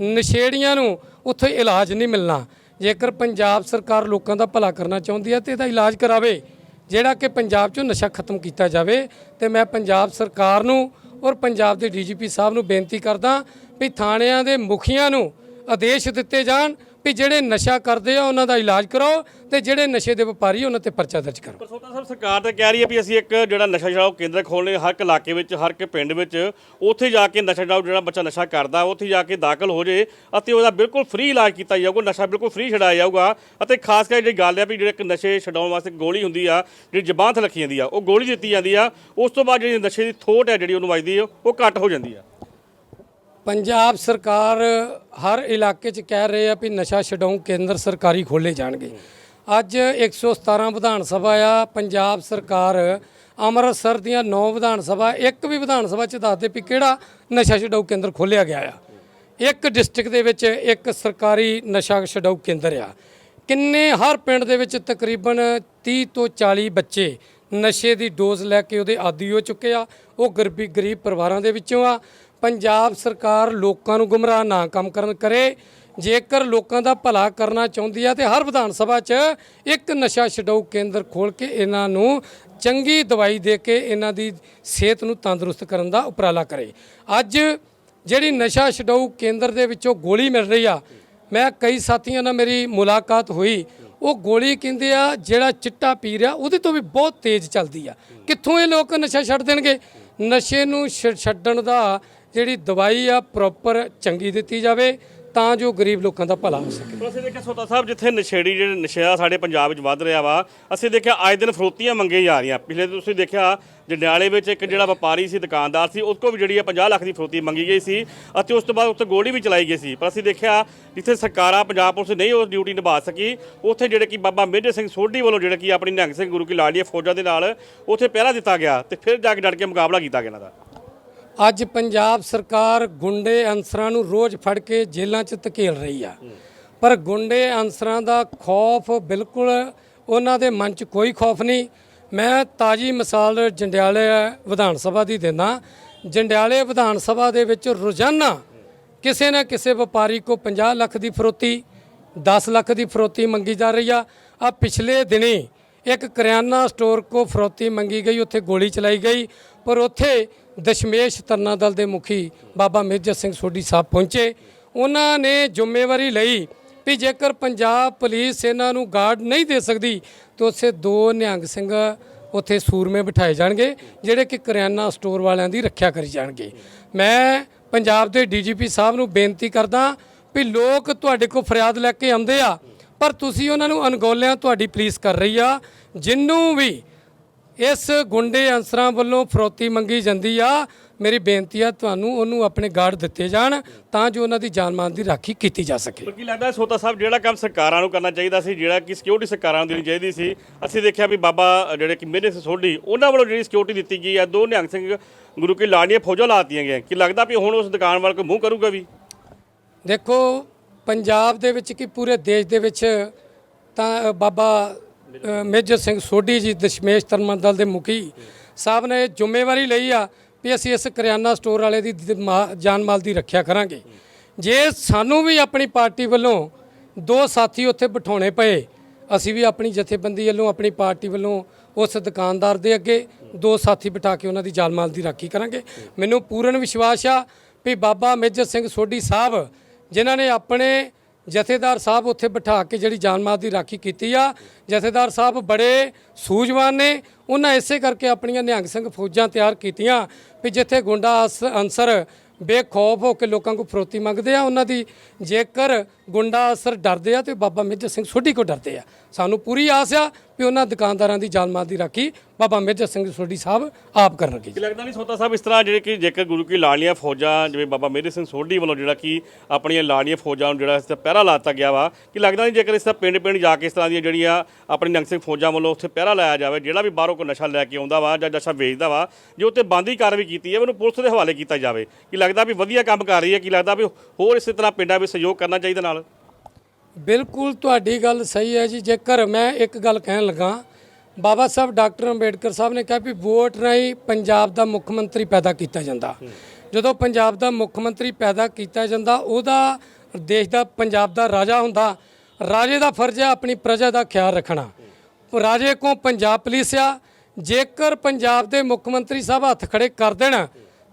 ਨਸ਼ੇੜੀਆਂ ਨੂੰ ਉੱਥੇ ਇਲਾਜ ਨਹੀਂ ਮਿਲਣਾ। ਜੇਕਰ ਪੰਜਾਬ ਸਰਕਾਰ ਲੋਕਾਂ ਦਾ ਭਲਾ ਕਰਨਾ ਚਾਹੁੰਦੀ ਹੈ ਤੇ ਇਹਦਾ ਇਲਾਜ ਕਰਾਵੇ। ਜਿਹੜਾ ਕਿ ਪੰਜਾਬ 'ਚੋਂ ਨਸ਼ਾ ਖਤਮ ਕੀਤਾ ਜਾਵੇ ਤੇ ਮੈਂ ਪੰਜਾਬ ਸਰਕਾਰ ਨੂੰ ਔਰ ਪੰਜਾਬ ਦੇ ਡੀਜੀਪੀ ਸਾਹਿਬ ਨੂੰ ਬੇਨਤੀ ਕਰਦਾ ਵੀ ਥਾਣਿਆਂ ਦੇ ਮੁਖੀਆਂ ਨੂੰ ਆਦੇਸ਼ ਦਿੱਤੇ ਜਾਣ ਵੀ ਜਿਹੜੇ ਨਸ਼ਾ ਕਰਦੇ ਆ, ਉਹਨਾਂ ਦਾ ਇਲਾਜ ਕਰਾਓ ਤੇ ਜਿਹੜੇ ਨਸ਼ੇ ਦੇ ਵਪਾਰੀ ਉਹਨਾਂ ਤੇ ਪਰਚਾ ਦਰਜ ਕਰੋ। ਪਰ ਸੋਤਾ ਸਾਹਿਬ, ਸਰਕਾਰ ਤਾਂ ਕਹਿ ਰਹੀ ਹੈ ਵੀ ਅਸੀਂ ਇੱਕ ਜਿਹੜਾ ਨਸ਼ਾ ਛਡਾਓ ਕੇਂਦਰ ਖੋਲ੍ਹਣੇ ਹਰ ਇੱਕ ਇਲਾਕੇ ਵਿੱਚ, ਹਰ ਇੱਕ ਪਿੰਡ ਵਿੱਚ, ਉੱਥੇ ਜਾ ਕੇ ਨਸ਼ਾ ਛਡਾਓ ਜਿਹੜਾ ਬੱਚਾ ਨਸ਼ਾ ਕਰਦਾ, ਉੱਥੇ ਜਾ ਕੇ ਦਾਖਲ ਹੋ ਜੇ ਅਤੇ ਉਹਦਾ ਬਿਲਕੁਲ ਫ੍ਰੀ ਇਲਾਜ ਕੀਤਾ ਜਾਊਗਾ, ਨਸ਼ਾ ਬਿਲਕੁਲ ਫ੍ਰੀ ਛਡਾਇਆ ਜਾਊਗਾ ਅਤੇ ਖਾਸ ਕਰ ਜਿਹੜੀ ਗੱਲ ਹੈ ਵੀ ਜਿਹੜੇ ਇੱਕ ਨਸ਼ੇ ਛਡਾਉਣ ਵਾਸਤੇ ਗੋਲੀ ਹੁੰਦੀ ਆ, ਜਿਹੜੀ ਜ਼ਬਾਨ ਤੇ ਰੱਖੀ ਜਾਂਦੀ ਆ, ਉਹ ਗੋਲੀ ਦਿੱਤੀ ਜਾਂਦੀ ਆ, ਉਸ ਤੋਂ ਬਾਅਦ ਜਿਹੜੀ ਨਸ਼ੇ ਦੀ ਥੋਟ ਹੈ ਜਿਹੜੀ ਉਹਨੂੰ ਵੱਜਦੀ ਆ, ਉਹ ਘੱਟ ਹੋ ਜਾਂਦੀ ਆ। ਪੰਜਾਬ ਸਰਕਾਰ ਹਰ ਇਲਾਕੇ 'ਚ ਕਹਿ ਰਹੇ ਆ ਵੀ ਨਸ਼ਾ ਛਡਾਊ ਕੇਂਦਰ ਸਰਕਾਰੀ ਖੋਲੇ ਜਾਣਗੇ। ਅੱਜ 117 ਵਿਧਾਨ ਸਭਾ ਆ, ਪੰਜਾਬ ਸਰਕਾਰ ਅੰਮ੍ਰਿਤਸਰ ਦੀਆਂ 9 ਵਿਧਾਨ ਸਭਾ, ਇੱਕ ਵੀ ਵਿਧਾਨ ਸਭਾ 'ਚ ਦੱਸਦੇ ਵੀ ਕਿਹੜਾ ਨਸ਼ਾ ਛਡਾਊ ਕੇਂਦਰ ਖੋਲਿਆ ਗਿਆ ਆ। ਇੱਕ ਡਿਸਟ੍ਰਿਕਟ ਦੇ ਵਿੱਚ ਇੱਕ ਸਰਕਾਰੀ ਨਸ਼ਾ ਛਡਾਊ ਕੇਂਦਰ ਆ। ਕਿੰਨੇ ਹਰ ਪਿੰਡ ਦੇ ਵਿੱਚ ਤਕਰੀਬਨ 30 ਤੋਂ 40 ਬੱਚੇ ਨਸ਼ੇ ਦੀ ਡੋਜ਼ ਲੈ ਕੇ ਉਹਦੇ ਆਦੀ ਹੋ ਚੁੱਕੇ ਆ। ਉਹ ਗਰੀਬੀ ਗਰੀਬ ਪਰਿਵਾਰਾਂ ਦੇ ਵਿੱਚੋਂ ਆ। ਪੰਜਾਬ ਸਰਕਾਰ ਲੋਕਾਂ ਨੂੰ ਗੁੰਮਰਾਹ ਨਾ ਕੰਮ ਕਰਨ ਕਰੇ, ਜੇਕਰ ਲੋਕਾਂ ਦਾ ਭਲਾ ਕਰਨਾ ਚਾਹੁੰਦੀ ਆ ਤੇ ਹਰ ਵਿਧਾਨ ਸਭਾ 'ਚ ਇੱਕ ਨਸ਼ਾ ਛਡਾਊ ਕੇਂਦਰ ਖੋਲ ਕੇ ਇਹਨਾਂ ਨੂੰ ਚੰਗੀ ਦਵਾਈ ਦੇ ਕੇ ਇਹਨਾਂ ਦੀ ਸਿਹਤ ਨੂੰ ਤੰਦਰੁਸਤ ਕਰਨ ਦਾ ਉਪਰਾਲਾ ਕਰੇ। ਅੱਜ ਜਿਹੜੀ ਨਸ਼ਾ ਛਡਾਊ ਕੇਂਦਰ ਦੇ ਵਿੱਚੋਂ ਗੋਲੀ ਮਿਲ ਰਹੀ ਆ, ਮੈਂ ਕਈ ਸਾਥੀਆਂ ਨਾਲ ਮੇਰੀ ਮੁਲਾਕਾਤ ਹੋਈ, ਉਹ ਗੋਲੀ ਕਹਿੰਦੇ ਆ, ਜਿਹੜਾ ਚਿੱਟਾ ਪੀ ਰਿਹਾ ਉਹਦੇ ਤੋਂ ਵੀ ਬਹੁਤ ਤੇਜ਼ ਚੱਲਦੀ ਆ। ਕਿੱਥੋਂ ਇਹ ਲੋਕ ਨਸ਼ਾ ਛੱਡ ਦੇਣਗੇ? ਨਸ਼ੇ ਨੂੰ ਛੱਡਣ ਦਾ ਜਿਹੜੀ ਦਵਾਈ ਆ ਪ੍ਰੋਪਰ ਚੰਗੀ ਦਿੱਤੀ ਜਾਵੇ, ਤਾਂ ਜੋ ਗਰੀਬ ਲੋਕਾਂ ਦਾ ਭਲਾ ਹੋ ਸਕੇ। ਪਰ ਅਸੀਂ ਦੇਖਿਆ ਸੋਤਾ ਸਾਹਿਬ, ਜਿੱਥੇ ਨਸ਼ੇੜੀ ਜਿਹੜੇ ਨਸ਼ਾ ਸਾਡੇ ਪੰਜਾਬ ਵਿੱਚ ਵੱਧ ਰਿਹਾ ਵਾ, ਅਸੀਂ ਦੇਖਿਆ ਅੱਜ ਦਿਨ ਫਰੋਤੀਆਂ ਮੰਗੀਆਂ ਜਾ ਰਹੀਆਂ। ਪਿਛਲੇ ਤੁਸੀਂ ਦੇਖਿਆ, ਜੰਡਿਆਲੇ ਵਿੱਚ ਇੱਕ ਜਿਹੜਾ ਵਪਾਰੀ ਸੀ, ਦੁਕਾਨਦਾਰ ਸੀ, ਉਸ ਕੋਲ ਵੀ ਜਿਹੜੀ ਆ 50 ਲੱਖ ਦੀ ਫਰੋਤੀ ਮੰਗੀ ਗਈ ਸੀ ਅਤੇ ਉਸ ਤੋਂ ਬਾਅਦ ਉੱਤੇ ਗੋਲੀ ਵੀ ਚਲਾਈ ਗਈ ਸੀ। ਪਰ ਅਸੀਂ ਦੇਖਿਆ, ਜਿੱਥੇ ਸਰਕਾਰਾਂ ਪੰਜਾਬ ਪੁਲਿਸ ਨਹੀਂ ਉਸ ਡਿਊਟੀ ਨਿਭਾ ਸਕੀ, ਉੱਥੇ ਜਿਹੜੇ ਕਿ ਬਾਬਾ ਮੇਜਰ ਸਿੰਘ ਸੋਢੀ ਵੱਲੋਂ ਜਿਹੜੇ ਕਿ ਆਪਣੀ ਨਿਹੰਗ ਸਿੰਘ ਗੁਰੂ ਕੀ ਲਾਡੀਆ ਫੌਜਾਂ ਦੇ ਨਾਲ ਉੱਥੇ ਪਹਿਰਾ ਦਿੱਤਾ ਗਿਆ ਤੇ ਫਿਰ ਜਾ ਕੇ ਡਟ ਕੇ ਮੁਕਾਬਲਾ ਕੀਤਾ ਗਿਆ ਇਹਨਾਂ ਦਾ। ਅੱਜ ਪੰਜਾਬ ਸਰਕਾਰ ਗੁੰਡੇ ਅਨਸਰਾਂ ਨੂੰ ਰੋਜ਼ ਫੜ ਕੇ ਜੇਲ੍ਹਾਂ 'ਚ ਧਕੇਲ ਰਹੀ ਆ। ਪਰ ਗੁੰਡੇ ਅਨਸਰਾਂ ਦਾ ਖੌਫ ਬਿਲਕੁਲ ਉਹਨਾਂ ਦੇ ਮਨ 'ਚ ਕੋਈ ਖੌਫ ਨਹੀਂ। ਮੈਂ ਤਾਜੀ ਮਿਸਾਲ ਜੰਡਿਆਲੇ ਵਿਧਾਨ ਸਭਾ ਦੀ ਦਿੰਦਾ। ਜੰਡਿਆਲੇ ਵਿਧਾਨ ਸਭਾ ਦੇ ਵਿੱਚ ਰੋਜ਼ਾਨਾ ਕਿਸੇ ਨਾ ਕਿਸੇ ਵਪਾਰੀ ਕੋ 50 ਲੱਖ ਦੀ ਫਰੋਤੀ 10 ਲੱਖ ਦੀ ਫਰੋਤੀ ਮੰਗੀ ਜਾ ਰਹੀ ਆ। ਆ ਪਿਛਲੇ ਦਿਨੀ ਇੱਕ ਕਰਿਆਨਾ ਸਟੋਰ ਕੋ ਫਰੋਤੀ ਮੰਗੀ ਗਈ, ਉੱਥੇ ਗੋਲੀ ਚਲਾਈ ਗਈ। ਪਰ ਉੱਥੇ ਦਸ਼ਮੇਸ਼ ਤਰਨਾ ਦਲ ਦੇ ਮੁਖੀ ਬਾਬਾ ਮੇਜਰ ਸਿੰਘ ਸੋਢੀ ਸਾਹਿਬ ਪਹੁੰਚੇ। ਉਹਨਾਂ ਨੇ ਜ਼ਿੰਮੇਵਾਰੀ ਲਈ ਵੀ ਜੇਕਰ ਪੰਜਾਬ ਪੁਲਿਸ ਇਹਨਾਂ ਨੂੰ ਗਾਰਡ ਨਹੀਂ ਦੇ ਸਕਦੀ, ਤਾਂ ਉਸੇ ਦੋ ਨਿਹੰਗ ਸਿੰਘ ਉੱਥੇ ਸੂਰਮੇ ਬਿਠਾਏ ਜਾਣਗੇ, ਜਿਹੜੇ ਕਿ ਕਰਿਆਨਾ ਸਟੋਰ ਵਾਲਿਆਂ ਦੀ ਰੱਖਿਆ ਕਰੀ ਜਾਣਗੇ। ਮੈਂ ਪੰਜਾਬ ਦੇ ਡੀਜੀਪੀ ਸਾਹਿਬ ਨੂੰ ਬੇਨਤੀ ਕਰਦਾ ਵੀ ਲੋਕ ਤੁਹਾਡੇ ਕੋਲ ਫਰਿਆਦ ਲੈ ਕੇ ਆਉਂਦੇ ਆ, ਪਰ ਤੁਸੀਂ ਉਹਨਾਂ ਨੂੰ ਅਣਗੌਲਿਆਂ ਤੁਹਾਡੀ ਪੁਲਿਸ ਕਰ ਰਹੀ ਆ, ਜਿੰਨੂੰ ਵੀ ਇਸ ਗੁੰਡੇ ਅਨਸਰਾਂ ਵੱਲੋਂ ਫਰੋਤੀ ਮੰਗੀ ਜਾਂਦੀ ਆ। ਮੇਰੀ ਬੇਨਤੀ ਆ ਤੁਹਾਨੂੰ ਉਹਨੂੰ ਆਪਣੇ ਗਾਰਡ ਦਿੱਤੇ ਜਾਣ ਤਾਂ ਜੋ ਉਹਨਾਂ ਦੀ ਜਾਨ ਮਾਲ ਦੀ ਰਾਖੀ ਕੀਤੀ ਜਾ ਸਕੇ। ਕੀ ਲੱਗਦਾ ਸੋਤਾ ਸਾਹਿਬ ਜਿਹੜਾ ਕੰਮ ਸਰਕਾਰਾਂ ਨੂੰ ਕਰਨਾ ਚਾਹੀਦਾ ਸੀ ਜਿਹੜਾ ਕਿ ਸਿਕਿਉਰਿਟੀ ਸਰਕਾਰਾਂ ਨੂੰ ਦੇਣੀ ਚਾਹੀਦੀ ਸੀ ਅਸੀਂ ਦੇਖਿਆ ਵੀ ਬਾਬਾ ਜਿਹੜੇ ਕਿ ਮੇਰੇ ਸੋਢੀ ਉਹਨਾਂ ਵੱਲੋਂ ਜਿਹੜੀ ਸਿਕਿਉਰਿਟੀ ਦਿੱਤੀ ਗਈ ਆ ਦੋ ਨਿਹੰਗ ਸਿੰਘ ਗੁਰੂ ਕੀ ਲਾੜੀਆਂ ਫੌਜਾਂ ਲਾਤੀਆਂ ਗਈਆਂ। ਕੀ ਲੱਗਦਾ ਵੀ ਹੁਣ ਉਸ ਦੁਕਾਨ ਵੱਲ ਕੋਈ ਮੂੰਹ ਕਰੂਗਾ ਵੀ? ਦੇਖੋ ਪੰਜਾਬ ਦੇ ਵਿੱਚ ਕੀ ਪੂਰੇ ਦੇਸ਼ ਦੇ ਵਿੱਚ ਤਾਂ ਬਾਬਾ ਮੇਜਰ ਸਿੰਘ ਸੋਢੀ ਜੀ, ਦਸ਼ਮੇਸ਼ ਧਰਮੰਦਲ ਦੇ ਮੁਖੀ ਸਾਹਿਬ ਨੇ ਜ਼ਿੰਮੇਵਾਰੀ ਲਈ ਆ ਵੀ ਅਸੀਂ ਇਸ ਕਰਿਆਨਾ ਸਟੋਰ ਵਾਲੇ ਦੀ, ਮਾ- ਜਾਨ ਮਾਲ ਦੀ ਰੱਖਿਆ ਕਰਾਂਗੇ। ਜੇ ਸਾਨੂੰ ਵੀ ਆਪਣੀ ਪਾਰਟੀ ਵੱਲੋਂ ਦੋ ਸਾਥੀ ਉੱਥੇ ਬਿਠਾਉਣੇ ਪਏ, ਅਸੀਂ ਵੀ ਆਪਣੀ ਜਥੇਬੰਦੀ ਵੱਲੋਂ ਆਪਣੀ ਪਾਰਟੀ ਵੱਲੋਂ ਉਸ ਦੁਕਾਨਦਾਰ ਦੇ ਅੱਗੇ ਦੋ ਸਾਥੀ ਬਿਠਾ ਕੇ ਉਹਨਾਂ ਦੀ ਜਾਨ ਮਾਲ ਦੀ ਰਾਖੀ ਕਰਾਂਗੇ। ਮੈਨੂੰ ਪੂਰਨ ਵਿਸ਼ਵਾਸ ਆ ਵੀ ਬਾਬਾ ਮੇਜਰ ਸਿੰਘ ਸੋਢੀ ਸਾਹਿਬ, ਜਿਨ੍ਹਾਂ ਨੇ ਆਪਣੇ ਜਥੇਦਾਰ ਸਾਹਿਬ ਉੱਥੇ ਬਿਠਾ ਕੇ ਜਿਹੜੀ ਜਾਨ ਮਾਲ ਦੀ ਰਾਖੀ ਕੀਤੀ ਆ, ਜਥੇਦਾਰ ਸਾਹਿਬ ਬੜੇ ਸੂਝਵਾਨ ਨੇ। ਉਹਨਾਂ ਇਸੇ ਕਰਕੇ ਆਪਣੀਆਂ ਨਿਹੰਗ ਸਿੰਘ ਫੌਜਾਂ ਤਿਆਰ ਕੀਤੀਆਂ ਵੀ ਜਿੱਥੇ ਗੁੰਡਾ ਅਸ- ਅਨਸਰ ਬੇਖੌਫ ਹੋ ਕੇ ਲੋਕਾਂ ਕੋਲ ਫਰੋਤੀ ਮੰਗਦੇ ਆ, ਉਹਨਾਂ ਦੀ ਜੇਕਰ ਗੁੰਡਾ ਅਸਰ ਡਰਦੇ ਆ ਤੇ ਬਾਬਾ ਮੇਜਰ ਸਿੰਘ ਸੋਢੀ ਕੋ ਡਰਦੇ ਆ। ਸਾਨੂੰ ਪੂਰੀ ਆਸ ਆ ਵੀ ਉਹਨਾਂ ਦੁਕਾਨਦਾਰਾਂ ਦੀ ਜਾਨ ਮਾਲ ਦੀ ਰਾਖੀ ਬਾਬਾ ਮੇਜਰ ਸਿੰਘ ਸੋਢੀ ਸਾਹਿਬ ਆਪ ਕਰਨਗੇ ਕੀ ਲੱਗਦਾ ਨਹੀਂ ਸੋਤਾ ਸਾਹਿਬ, ਇਸ ਤਰ੍ਹਾਂ ਜਿਹੜੇ ਕਿ ਜੇਕਰ ਗੁਰੂ ਕੀ ਲਾੜੀਆਂ ਫੌਜਾਂ, ਜਿਵੇਂ ਬਾਬਾ ਮੇਰੀ ਸਿੰਘ ਸੋਢੀ ਵੱਲੋਂ ਜਿਹੜਾ ਕਿ ਆਪਣੀਆਂ ਲਾੜੀਆਂ ਫੌਜਾਂ ਨੂੰ ਜਿਹੜਾ ਇਸ ਤੇ ਪਹਿਰਾ ਲਾਤਾ ਗਿਆ ਵਾ, ਕਿ ਲੱਗਦਾ ਨਹੀਂ ਜੇਕਰ ਇਸ ਤਰ੍ਹਾਂ ਪਿੰਡ ਪਿੰਡ ਜਾ ਕੇ ਇਸ ਤਰ੍ਹਾਂ ਦੀਆਂ ਜਿਹੜੀਆਂ ਆਪਣੀ ਨੰਗ ਸਿੰਘ ਫੌਜਾਂ ਵੱਲੋਂ ਉੱਥੇ ਪਹਿਰਾ ਲਾਇਆ ਜਾਵੇ, ਜਿਹੜਾ ਵੀ ਬਾਹਰੋਂ ਕੋਈ ਨਸ਼ਾ ਲੈ ਕੇ ਆਉਂਦਾ ਵਾ ਜਾਂ ਨਸ਼ਾ ਵੇਚਦਾ ਵਾ, ਜੇ ਉੱਤੇ ਬੰਦੀ ਕਾਰਵਾਈ ਕੀਤੀ ਹੈ, ਉਹਨੂੰ ਪੁਲਿਸ ਦੇ ਹਵਾਲੇ ਕੀਤਾ ਜਾਵੇ। ਕਿ ਲੱਗਦਾ ਵੀ ਵਧੀਆ ਕੰਮ ਕਰ ਰਹੀ ਹੈ, ਕੀ ਲੱਗਦਾ ਵੀ ਹੋਰ ਇਸੇ ਤਰ੍ਹਾਂ ਪਿੰਡਾਂ ਵਿੱਚ ਸਹਿਯੋਗ ਕਰਨਾ ਚਾਹੀਦਾ ਨਾਲ? ਬਿਲਕੁਲ ਤੁਹਾਡੀ ਗੱਲ ਸਹੀ ਹੈ ਜੀ। ਜੇਕਰ ਮੈਂ ਇੱਕ ਗੱਲ ਕਹਿਣ ਲੱਗਾ, ਬਾਬਾ ਸਾਹਿਬ ਡਾਕਟਰ ਅੰਬੇਡਕਰ ਸਾਹਿਬ ਨੇ ਕਿਹਾ ਵੀ ਵੋਟ ਰਾਹੀਂ ਪੰਜਾਬ ਦਾ ਮੁੱਖ ਮੰਤਰੀ ਪੈਦਾ ਕੀਤਾ ਜਾਂਦਾ। ਜਦੋਂ ਪੰਜਾਬ ਦਾ ਮੁੱਖ ਮੰਤਰੀ ਪੈਦਾ ਕੀਤਾ ਜਾਂਦਾ, ਉਹਦਾ ਦੇਸ਼ ਦਾ ਪੰਜਾਬ ਦਾ ਰਾਜਾ ਹੁੰਦਾ। ਰਾਜੇ ਦਾ ਫਰਜ਼ ਹੈ ਆਪਣੀ ਪ੍ਰਜਾ ਦਾ ਖਿਆਲ ਰੱਖਣਾ। ਰਾਜੇ ਕੋ ਪੰਜਾਬ ਪੁਲਿਸ ਆ। ਜੇਕਰ ਪੰਜਾਬ ਦੇ ਮੁੱਖ ਮੰਤਰੀ ਸਾਹਿਬ ਹੱਥ ਖੜੇ ਕਰ ਦੇਣ,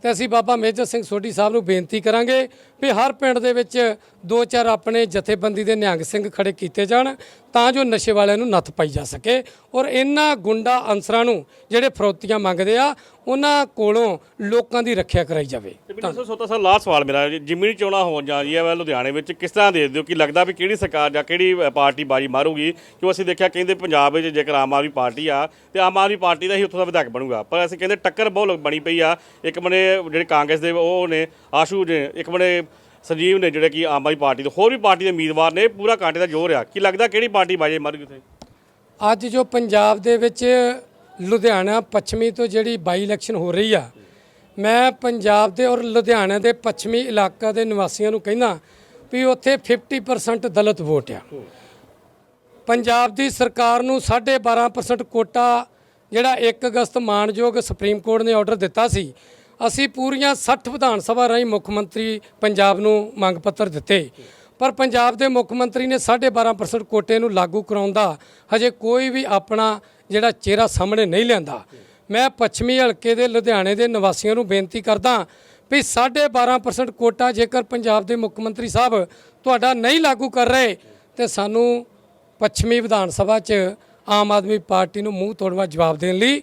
ਤੇ ਅਸੀਂ ਬਾਬਾ ਮੇਜਰ ਸਿੰਘ ਸੋਢੀ ਸਾਹਿਬ ਨੂੰ ਬੇਨਤੀ ਕਰਾਂਗੇ ਵੀ ਹਰ ਪਿੰਡ ਦੇ ਵਿੱਚ ਦੋ ਚਾਰ ਆਪਣੇ ਜਥੇਬੰਦੀ ਦੇ ਨਿਹੰਗ ਸਿੰਘ ਖੜੇ ਕੀਤੇ ਜਾਣ ਤਾਂ ਜੋ ਨਸ਼ੇ ਵਾਲਿਆਂ ਨੂੰ ਨੱਥ ਪਾਈ ਜਾ ਸਕੇ। ਔਰ ਇਹਨਾਂ ਗੁੰਡਾ ਅਨਸਰਾਂ ਨੂੰ ਜਿਹੜੇ ਫਰੋਤੀਆਂ ਮੰਗਦੇ ਆ ਉਹਨਾਂ ਕੋਲੋਂ ਲੋਕਾਂ ਦੀ ਰੱਖਿਆ ਕਰਾਈ ਜਾਵੇ। ਤੇ ਮੈਨੂੰ ਦੱਸੋ ਸੋਤਾ ਸਾਹਿਬ ਲਾਸਟ ਸਵਾਲ ਮੇਰਾ ਜੀ, ਜਿਮਨੀ ਚੋਣਾਂ ਹੋਣ ਜਾ ਰਹੀਆਂ ਵਾ ਲੁਧਿਆਣੇ ਵਿੱਚ ਕਿਸ ਤਰ੍ਹਾਂ ਦੇ ਦਿਓ ਕਿ ਲੱਗਦਾ ਵੀ ਕਿਹੜੀ ਸਰਕਾਰ ਜਾਂ ਕਿਹੜੀ ਪਾਰਟੀ ਬਾਜੀ ਮਾਰੂਗੀ? ਕਿਉਂ ਅਸੀਂ ਦੇਖਿਆ ਕਹਿੰਦੇ ਪੰਜਾਬ ਵਿੱਚ ਜੇਕਰ ਆਮ ਆਦਮੀ ਪਾਰਟੀ ਆ ਤੇ ਆਮ ਆਦਮੀ ਪਾਰਟੀ ਦਾ ਹੀ ਉੱਥੋਂ ਦਾ ਵਿਧਾਇਕ ਬਣੂਗਾ। ਪਰ ਅਸੀਂ ਕਹਿੰਦੇ ਟੱਕਰ ਬਹੁਤ ਬਣੀ ਪਈ ਆ। ਇੱਕ ਬਣੇ ਜਿਹੜੇ ਕਾਂਗਰਸ ਦੇ ਉਹ ਨੇ ਆਸ਼ੂ ਨੇ ਇੱਕ ਬਣੇ ਸੰਜੀਵ ਨੇ ਜਿਹੜੇ ਕਿ ਆਮ ਆਦਮੀ ਪਾਰਟੀ ਦੇ ਹੋਰ ਵੀ ਪਾਰਟੀ ਦੇ ਉਮੀਦਵਾਰ ਨੇ, ਪੂਰਾ ਕਾਂਟੇ ਦਾ ਜ਼ੋਰ ਆ। ਕੀ ਲੱਗਦਾ ਕਿਹੜੀ ਪਾਰਟੀ ਬਾਜੀ ਮਾਰੂਗੀ ਉੱਥੇ? ਅੱਜ ਜੋ ਪੰਜਾਬ ਦੇ ਵਿੱਚ ਲੁਧਿਆਣਾ ਪੱਛਮੀ ਤੋਂ ਜਿਹੜੀ ਬਾਈ ਇਲੈਕਸ਼ਨ ਹੋ ਰਹੀ ਆ, ਮੈਂ ਪੰਜਾਬ ਦੇ ਔਰ ਲੁਧਿਆਣਾ ਦੇ ਪੱਛਮੀ ਇਲਾਕਾ ਦੇ ਨਿਵਾਸੀਆਂ ਨੂੰ ਕਹਿੰਦਾ ਵੀ ਉੱਥੇ 50% ਦਲਿਤ ਵੋਟ ਆ। ਪੰਜਾਬ ਦੀ ਸਰਕਾਰ ਨੂੰ 12.5% ਕੋਟਾ ਜਿਹੜਾ 1 ਅਗਸਤ ਮਾਨਯੋਗ ਸੁਪਰੀਮ ਕੋਰਟ ਨੇ ਆਰਡਰ ਦਿੱਤਾ ਸੀ ਅਸੀਂ ਪੂਰੀਆਂ 60 ਵਿਧਾਨ ਸਭਾ ਰਾਹੀਂ ਮੁੱਖ ਮੰਤਰੀ ਪੰਜਾਬ ਨੂੰ ਮੰਗ ਪੱਤਰ ਦਿੱਤੇ। ਪਰ ਪੰਜਾਬ ਦੇ ਮੁੱਖ ਮੰਤਰੀ ਨੇ 12.5% ਕੋਟੇ ਨੂੰ ਲਾਗੂ ਕਰਾਉਣ ਦਾ ਹਜੇ ਕੋਈ ਵੀ ਆਪਣਾ ਜਿਹੜਾ ਚਿਹਰਾ ਸਾਹਮਣੇ ਨਹੀਂ ਲਿਆਂਦਾ। ਮੈਂ ਪੱਛਮੀ ਹਲਕੇ ਦੇ ਲੁਧਿਆਣੇ ਦੇ ਨਿਵਾਸੀਆਂ ਨੂੰ ਬੇਨਤੀ ਕਰਦਾ ਵੀ 12.5% ਕੋਟਾ ਜੇਕਰ ਪੰਜਾਬ ਦੇ ਮੁੱਖ ਮੰਤਰੀ ਸਾਹਿਬ ਤੁਹਾਡਾ ਨਹੀਂ ਲਾਗੂ ਕਰ ਰਹੇ, ਤੇ ਸਾਨੂੰ ਪੱਛਮੀ ਵਿਧਾਨ ਸਭਾ 'ਚ ਆਮ ਆਦਮੀ ਪਾਰਟੀ ਨੂੰ ਮੂੰਹ ਤੋੜਵਾ ਜਵਾਬ ਦੇਣ ਲਈ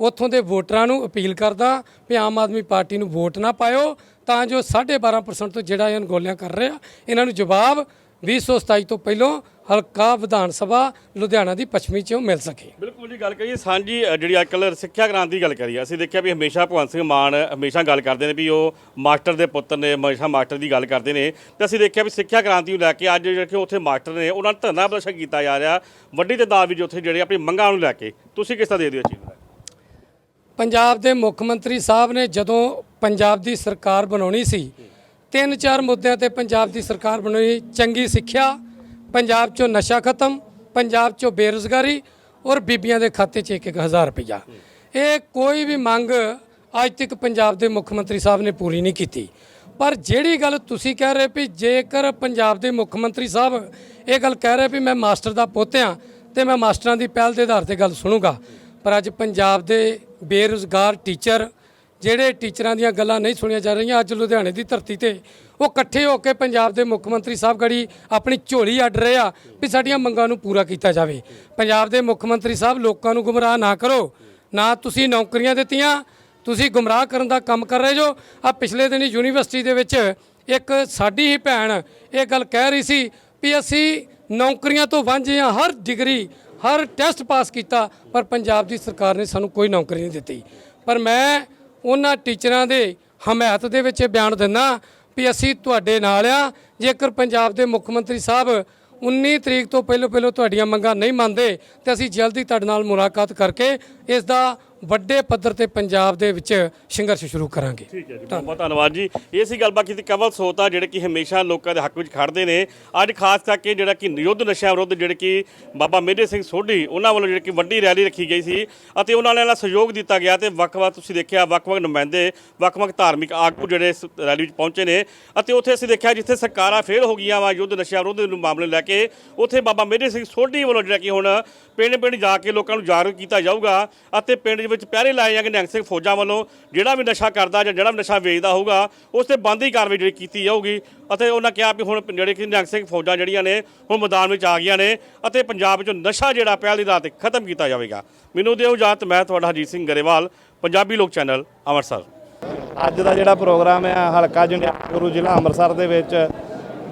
ਉੱਥੋਂ ਦੇ ਵੋਟਰਾਂ ਨੂੰ ਅਪੀਲ ਕਰਦਾ ਵੀ ਆਮ ਆਦਮੀ ਪਾਰਟੀ ਨੂੰ ਵੋਟ ਨਾ ਪਾਇਓ ਤਾਂ ਜੋ 12.5% ਤੋਂ ਜਿਹੜਾ ਇਹ ਅਣਗੌਲਿਆਂ ਕਰ ਰਿਹਾ ਇਹਨਾਂ ਨੂੰ ਜਵਾਬ 2027 ਤੋਂ ਪਹਿਲਾਂ ਹਲਕਾ ਵਿਧਾਨ ਸਭਾ ਲੁਧਿਆਣਾ ਦੀ ਪੱਛਮੀ 'ਚੋਂ ਮਿਲ ਸਕੇ। ਬਿਲਕੁਲ ਜੀ ਗੱਲ ਕਰੀਏ ਸਾਂਝੀ ਅ, ਜਿਹੜੀ ਅੱਜਕੱਲ ਸਿੱਖਿਆ ਕ੍ਰਾਂਤੀ ਦੀ ਗੱਲ ਕਰੀਏ ਅਸੀਂ ਦੇਖਿਆ ਵੀ ਹਮੇਸ਼ਾ ਭਗਵੰਤ ਸਿੰਘ ਮਾਨ ਹਮੇਸ਼ਾ ਗੱਲ ਕਰਦੇ ਨੇ ਵੀ ਉਹ ਮਾਸਟਰ ਦੇ ਪੁੱਤਰ ਨੇ ਹਮੇਸ਼ਾ ਮਾਸਟਰ ਦੀ ਗੱਲ ਕਰਦੇ ਨੇ ਤੇ ਅਸੀਂ ਦੇਖਿਆ ਵੀ ਸਿੱਖਿਆ ਕ੍ਰਾਂਤੀ ਨੂੰ ਲੈ ਕੇ ਅੱਜ ਜਿਹੜੇ ਉੱਥੇ ਮਾਸਟਰ ਨੇ ਉਹਨਾਂ ਨੂੰ ਧਰਨਾ ਪ੍ਰਦਰਸ਼ਨ ਕੀਤਾ ਜਾ ਰਿਹਾ ਵੱਡੀ ਤਾਦਾਦ ਵਿੱਚ ਉੱਥੇ ਜਿਹੜੇ ਆਪਣੀ ਮੰਗਾਂ ਨੂੰ ਲੈ ਕੇ ਤੁਸੀਂ ਕਿਸ ਤਰ੍ਹਾਂ ਦੇ ਦਿਓ ਇਸ ਚੀਜ਼ ਪੰਜਾਬ ਦੇ ਮੁੱਖ ਮੰਤਰੀ ਸਾਹਿਬ ਨੇ ਜਦੋਂ ਪੰਜਾਬ ਦੀ ਸਰਕਾਰ ਬਣਾਉਣੀ ਸੀ, ਤਿੰਨ ਚਾਰ ਮੁੱਦਿਆਂ ਤੇ ਪੰਜਾਬ ਦੀ ਸਰਕਾਰ ਬਣਾਈ, ਚੰਗੀ ਸਿੱਖਿਆ, ਪੰਜਾਬ 'ਚੋਂ ਨਸ਼ਾ ਖਤਮ, ਪੰਜਾਬ 'ਚੋਂ ਬੇਰੁਜ਼ਗਾਰੀ ਔਰ ਬੀਬੀਆਂ ਦੇ ਖਾਤੇ 'ਚ ਇੱਕ ਇੱਕ ਹਜ਼ਾਰ ਰੁਪਈਆ। ਇਹ ਕੋਈ ਵੀ ਮੰਗ ਅੱਜ ਤੱਕ ਪੰਜਾਬ ਦੇ ਮੁੱਖ ਮੰਤਰੀ ਸਾਹਿਬ ਨੇ ਪੂਰੀ ਨਹੀਂ ਕੀਤੀ। ਪਰ ਜਿਹੜੀ ਗੱਲ ਤੁਸੀਂ ਕਹਿ ਰਹੇ ਵੀ ਜੇਕਰ ਪੰਜਾਬ ਦੇ ਮੁੱਖ ਮੰਤਰੀ ਸਾਹਿਬ ਇਹ ਗੱਲ ਕਹਿ ਰਹੇ ਵੀ ਮੈਂ ਮਾਸਟਰ ਦਾ ਪੁੱਤ ਆ ਤੇ ਮੈਂ ਮਾਸਟਰਾਂ ਦੀ ਪਹਿਲ ਦੇ ਆਧਾਰ ਤੇ ਗੱਲ ਸੁਣੂਗਾ ਪਰ ਅੱਜ ਪੰਜਾਬ ਦੇ ਬੇਰੁਜ਼ਗਾਰ ਟੀਚਰ ਜਿਹੜੇ ਟੀਚਰਾਂ ਦੀਆਂ ਗੱਲਾਂ ਨਹੀਂ ਸੁਣੀਆਂ ਜਾ ਰਹੀਆਂ, ਅੱਜ ਲੁਧਿਆਣੇ ਦੀ ਧਰਤੀ ਤੇ ਉਹ ਇਕੱਠੇ ਹੋ ਕੇ ਪੰਜਾਬ ਦੇ ਮੁੱਖ ਮੰਤਰੀ ਸਾਹਿਬ ਗੜੀ ਆਪਣੀ ਝੋਲੀ ਅੱਡ ਰਹੇ ਆ ਵੀ ਸਾਡੀਆਂ ਮੰਗਾਂ ਨੂੰ ਪੂਰਾ ਕੀਤਾ ਜਾਵੇ। ਪੰਜਾਬ ਦੇ ਮੁੱਖ ਮੰਤਰੀ ਸਾਹਿਬ ਲੋਕਾਂ ਨੂੰ ਗੁੰਮਰਾਹ ਨਾ ਕਰੋ, ਨਾ ਤੁਸੀਂ ਨੌਕਰੀਆਂ ਦਿੱਤੀਆਂ, ਤੁਸੀਂ ਗੁੰਮਰਾਹ ਕਰਨ ਦਾ ਕੰਮ ਕਰ ਰਹੇ ਜੋ। ਆ ਪਿਛਲੇ ਦਿਨੀ ਯੂਨੀਵਰਸਿਟੀ ਦੇ ਵਿੱਚ ਇੱਕ ਸਾਡੀ ਹੀ ਭੈਣ ਇਹ ਗੱਲ ਕਹਿ ਰਹੀ ਸੀ ਵੀ ਅਸੀਂ ਨੌਕਰੀਆਂ ਤੋਂ ਵਾਂਝੇ ਹਾਂ, ਹਰ ਡਿਗਰੀ ਹਰ ਟੈਸਟ ਪਾਸ ਕੀਤਾ, ਪਰ ਪੰਜਾਬ ਦੀ ਸਰਕਾਰ ਨੇ ਸਾਨੂੰ ਕੋਈ ਨੌਕਰੀ ਨਹੀਂ ਦਿੱਤੀ। ਪਰ ਮੈਂ ਉਹਨਾਂ ਟੀਚਰਾਂ ਦੇ ਹਮਾਇਤ ਦੇ ਵਿੱਚ ਇਹ ਬਿਆਨ ਦਿੰਦਾ ਵੀ ਅਸੀਂ ਤੁਹਾਡੇ ਨਾਲ ਆ। ਜੇਕਰ ਪੰਜਾਬ ਦੇ ਮੁੱਖ ਮੰਤਰੀ ਸਾਹਿਬ 19 ਤਰੀਕ ਤੋਂ ਪਹਿਲਾਂ ਪਹਿਲਾਂ ਤੁਹਾਡੀਆਂ ਮੰਗਾਂ ਨਹੀਂ ਮੰਨਦੇ, ਤੇ ਅਸੀਂ ਜਲਦੀ ਤੁਹਾਡੇ ਨਾਲ ਮੁਲਾਕਾਤ ਕਰਕੇ ਇਸ ਦਾ ਵੱਡੇ ਪੱਧਰ ਤੇ ਪੰਜਾਬ ਦੇ ਵਿੱਚ ਸੰਘਰਸ਼ ਸ਼ੁਰੂ ਕਰਾਂਗੇ। ਠੀਕ ਹੈ ਜੀ, ਬਹੁਤ ਬਹੁਤ ਧੰਨਵਾਦ ਜੀ। ਇਹ ਸੀ ਗੱਲਬਾਤ ਕੀਤੀ ਕਵਲ ਸੋਤਾ, ਜਿਹੜੇ ਕਿ ਹਮੇਸ਼ਾ ਲੋਕਾਂ ਦੇ ਹੱਕ ਵਿੱਚ ਖੜਦੇ ਨੇ। ਅੱਜ ਖਾਸ ਕਰਕੇ ਜਿਹੜਾ ਕਿ ਯੁੱਧ ਨਸ਼ਿਆਂ ਵਿਰੁੱਧ ਜਿਹੜੇ ਕਿ ਬਾਬਾ ਮੇਹਰ ਸਿੰਘ ਸੋਢੀ, ਉਹਨਾਂ ਵੱਲੋਂ ਜਿਹੜੀ ਕਿ ਵੱਡੀ ਰੈਲੀ ਰੱਖੀ ਗਈ ਸੀ ਅਤੇ ਉਹਨਾਂ ਨਾਲ ਸਹਿਯੋਗ ਦਿੱਤਾ ਗਿਆ ਤੇ ਵੱਖ-ਵੱਖ ਤੁਸੀਂ ਦੇਖਿਆ, ਵੱਖ-ਵੱਖ ਨੁਮਾਇੰਦੇ, ਵੱਖ-ਵੱਖ ਧਾਰਮਿਕ ਆਗੂ ਜਿਹੜੇ ਇਸ ਰੈਲੀ ਵਿੱਚ ਪਹੁੰਚੇ ਨੇ ਅਤੇ ਉੱਥੇ ਅਸੀਂ ਦੇਖਿਆ ਜਿੱਥੇ ਸਰਕਾਰਾਂ ਫੇਲ ਹੋ ਗਈਆਂ ਵਾ ਯੁੱਧ ਨਸ਼ਿਆਂ ਵਿਰੁੱਧ ਨੂੰ ਮਾਮਲੇ ਲੈ ਕੇ, ਉੱਥੇ ਬਾਬਾ ਮੇਹਰ ਸਿੰਘ ਸੋਢੀ ਵੱਲੋਂ ਜਿਹੜਾ ਕਿ ਹੁਣ ਪਿੰਡ-ਪਿੰਡ ਜਾ ਕੇ ਲੋਕਾਂ ਨੂੰ ਜਾਗਰੂਕ ਕੀਤਾ ਜਾਊਗਾ ਅਤੇ ਪਿੰਡ ਵਿੱਚ ਪਹਿਰੇ ਲਾਏ ਜਾਣਗੇ ਨਿਹੰਗ ਸਿੰਘ ਫੌਜਾਂ ਵੱਲੋਂ ਜਿਹੜਾ ਵੀ ਨਸ਼ਾ ਕਰਦਾ ਜਾਂ ਜਿਹੜਾ ਵੀ ਨਸ਼ਾ ਵੇਚਦਾ ਹੋਊਗਾ, ਉਸ ਤੇ ਬੰਦੀ ਕਾਰਵਾਈ ਜਿਹੜੀ ਕੀਤੀ ਜਾਊਗੀ। ਅਤੇ ਉਹਨਾਂ ਕਿਹਾ ਵੀ ਹੁਣ ਜਿਹੜੇ ਕਿ ਨਿਹੰਗ ਸਿੰਘ ਫੌਜਾਂ ਜਿਹੜੀਆਂ ਨੇ, ਹੁਣ ਮੈਦਾਨ ਵਿੱਚ ਆ ਗਈਆਂ ਨੇ ਅਤੇ ਪੰਜਾਬ ਵਿੱਚੋਂ ਨਸ਼ਾ ਜਿਹੜਾ ਪਹਿਲ ਦੀ ਰਾਤ ਖਤਮ ਕੀਤਾ ਜਾਵੇਗਾ। ਮੈਨੂੰ ਦਿਓ ਇਜਾਜ਼ਤ, ਮੈਂ ਤੁਹਾਡਾ ਹਰਜੀਤ ਸਿੰਘ ਗਰੇਵਾਲ, ਪੰਜਾਬੀ ਲੋਕ ਚੈਨਲ, ਅੰਮ੍ਰਿਤਸਰ। ਅੱਜ ਦਾ ਜਿਹੜਾ ਪ੍ਰੋਗਰਾਮ ਹੈ ਹਲਕਾ ਜੰਡਿਆਲਾ ਗੁਰੂ ਜ਼ਿਲ੍ਹਾ ਅੰਮ੍ਰਿਤਸਰ ਦੇ ਵਿੱਚ,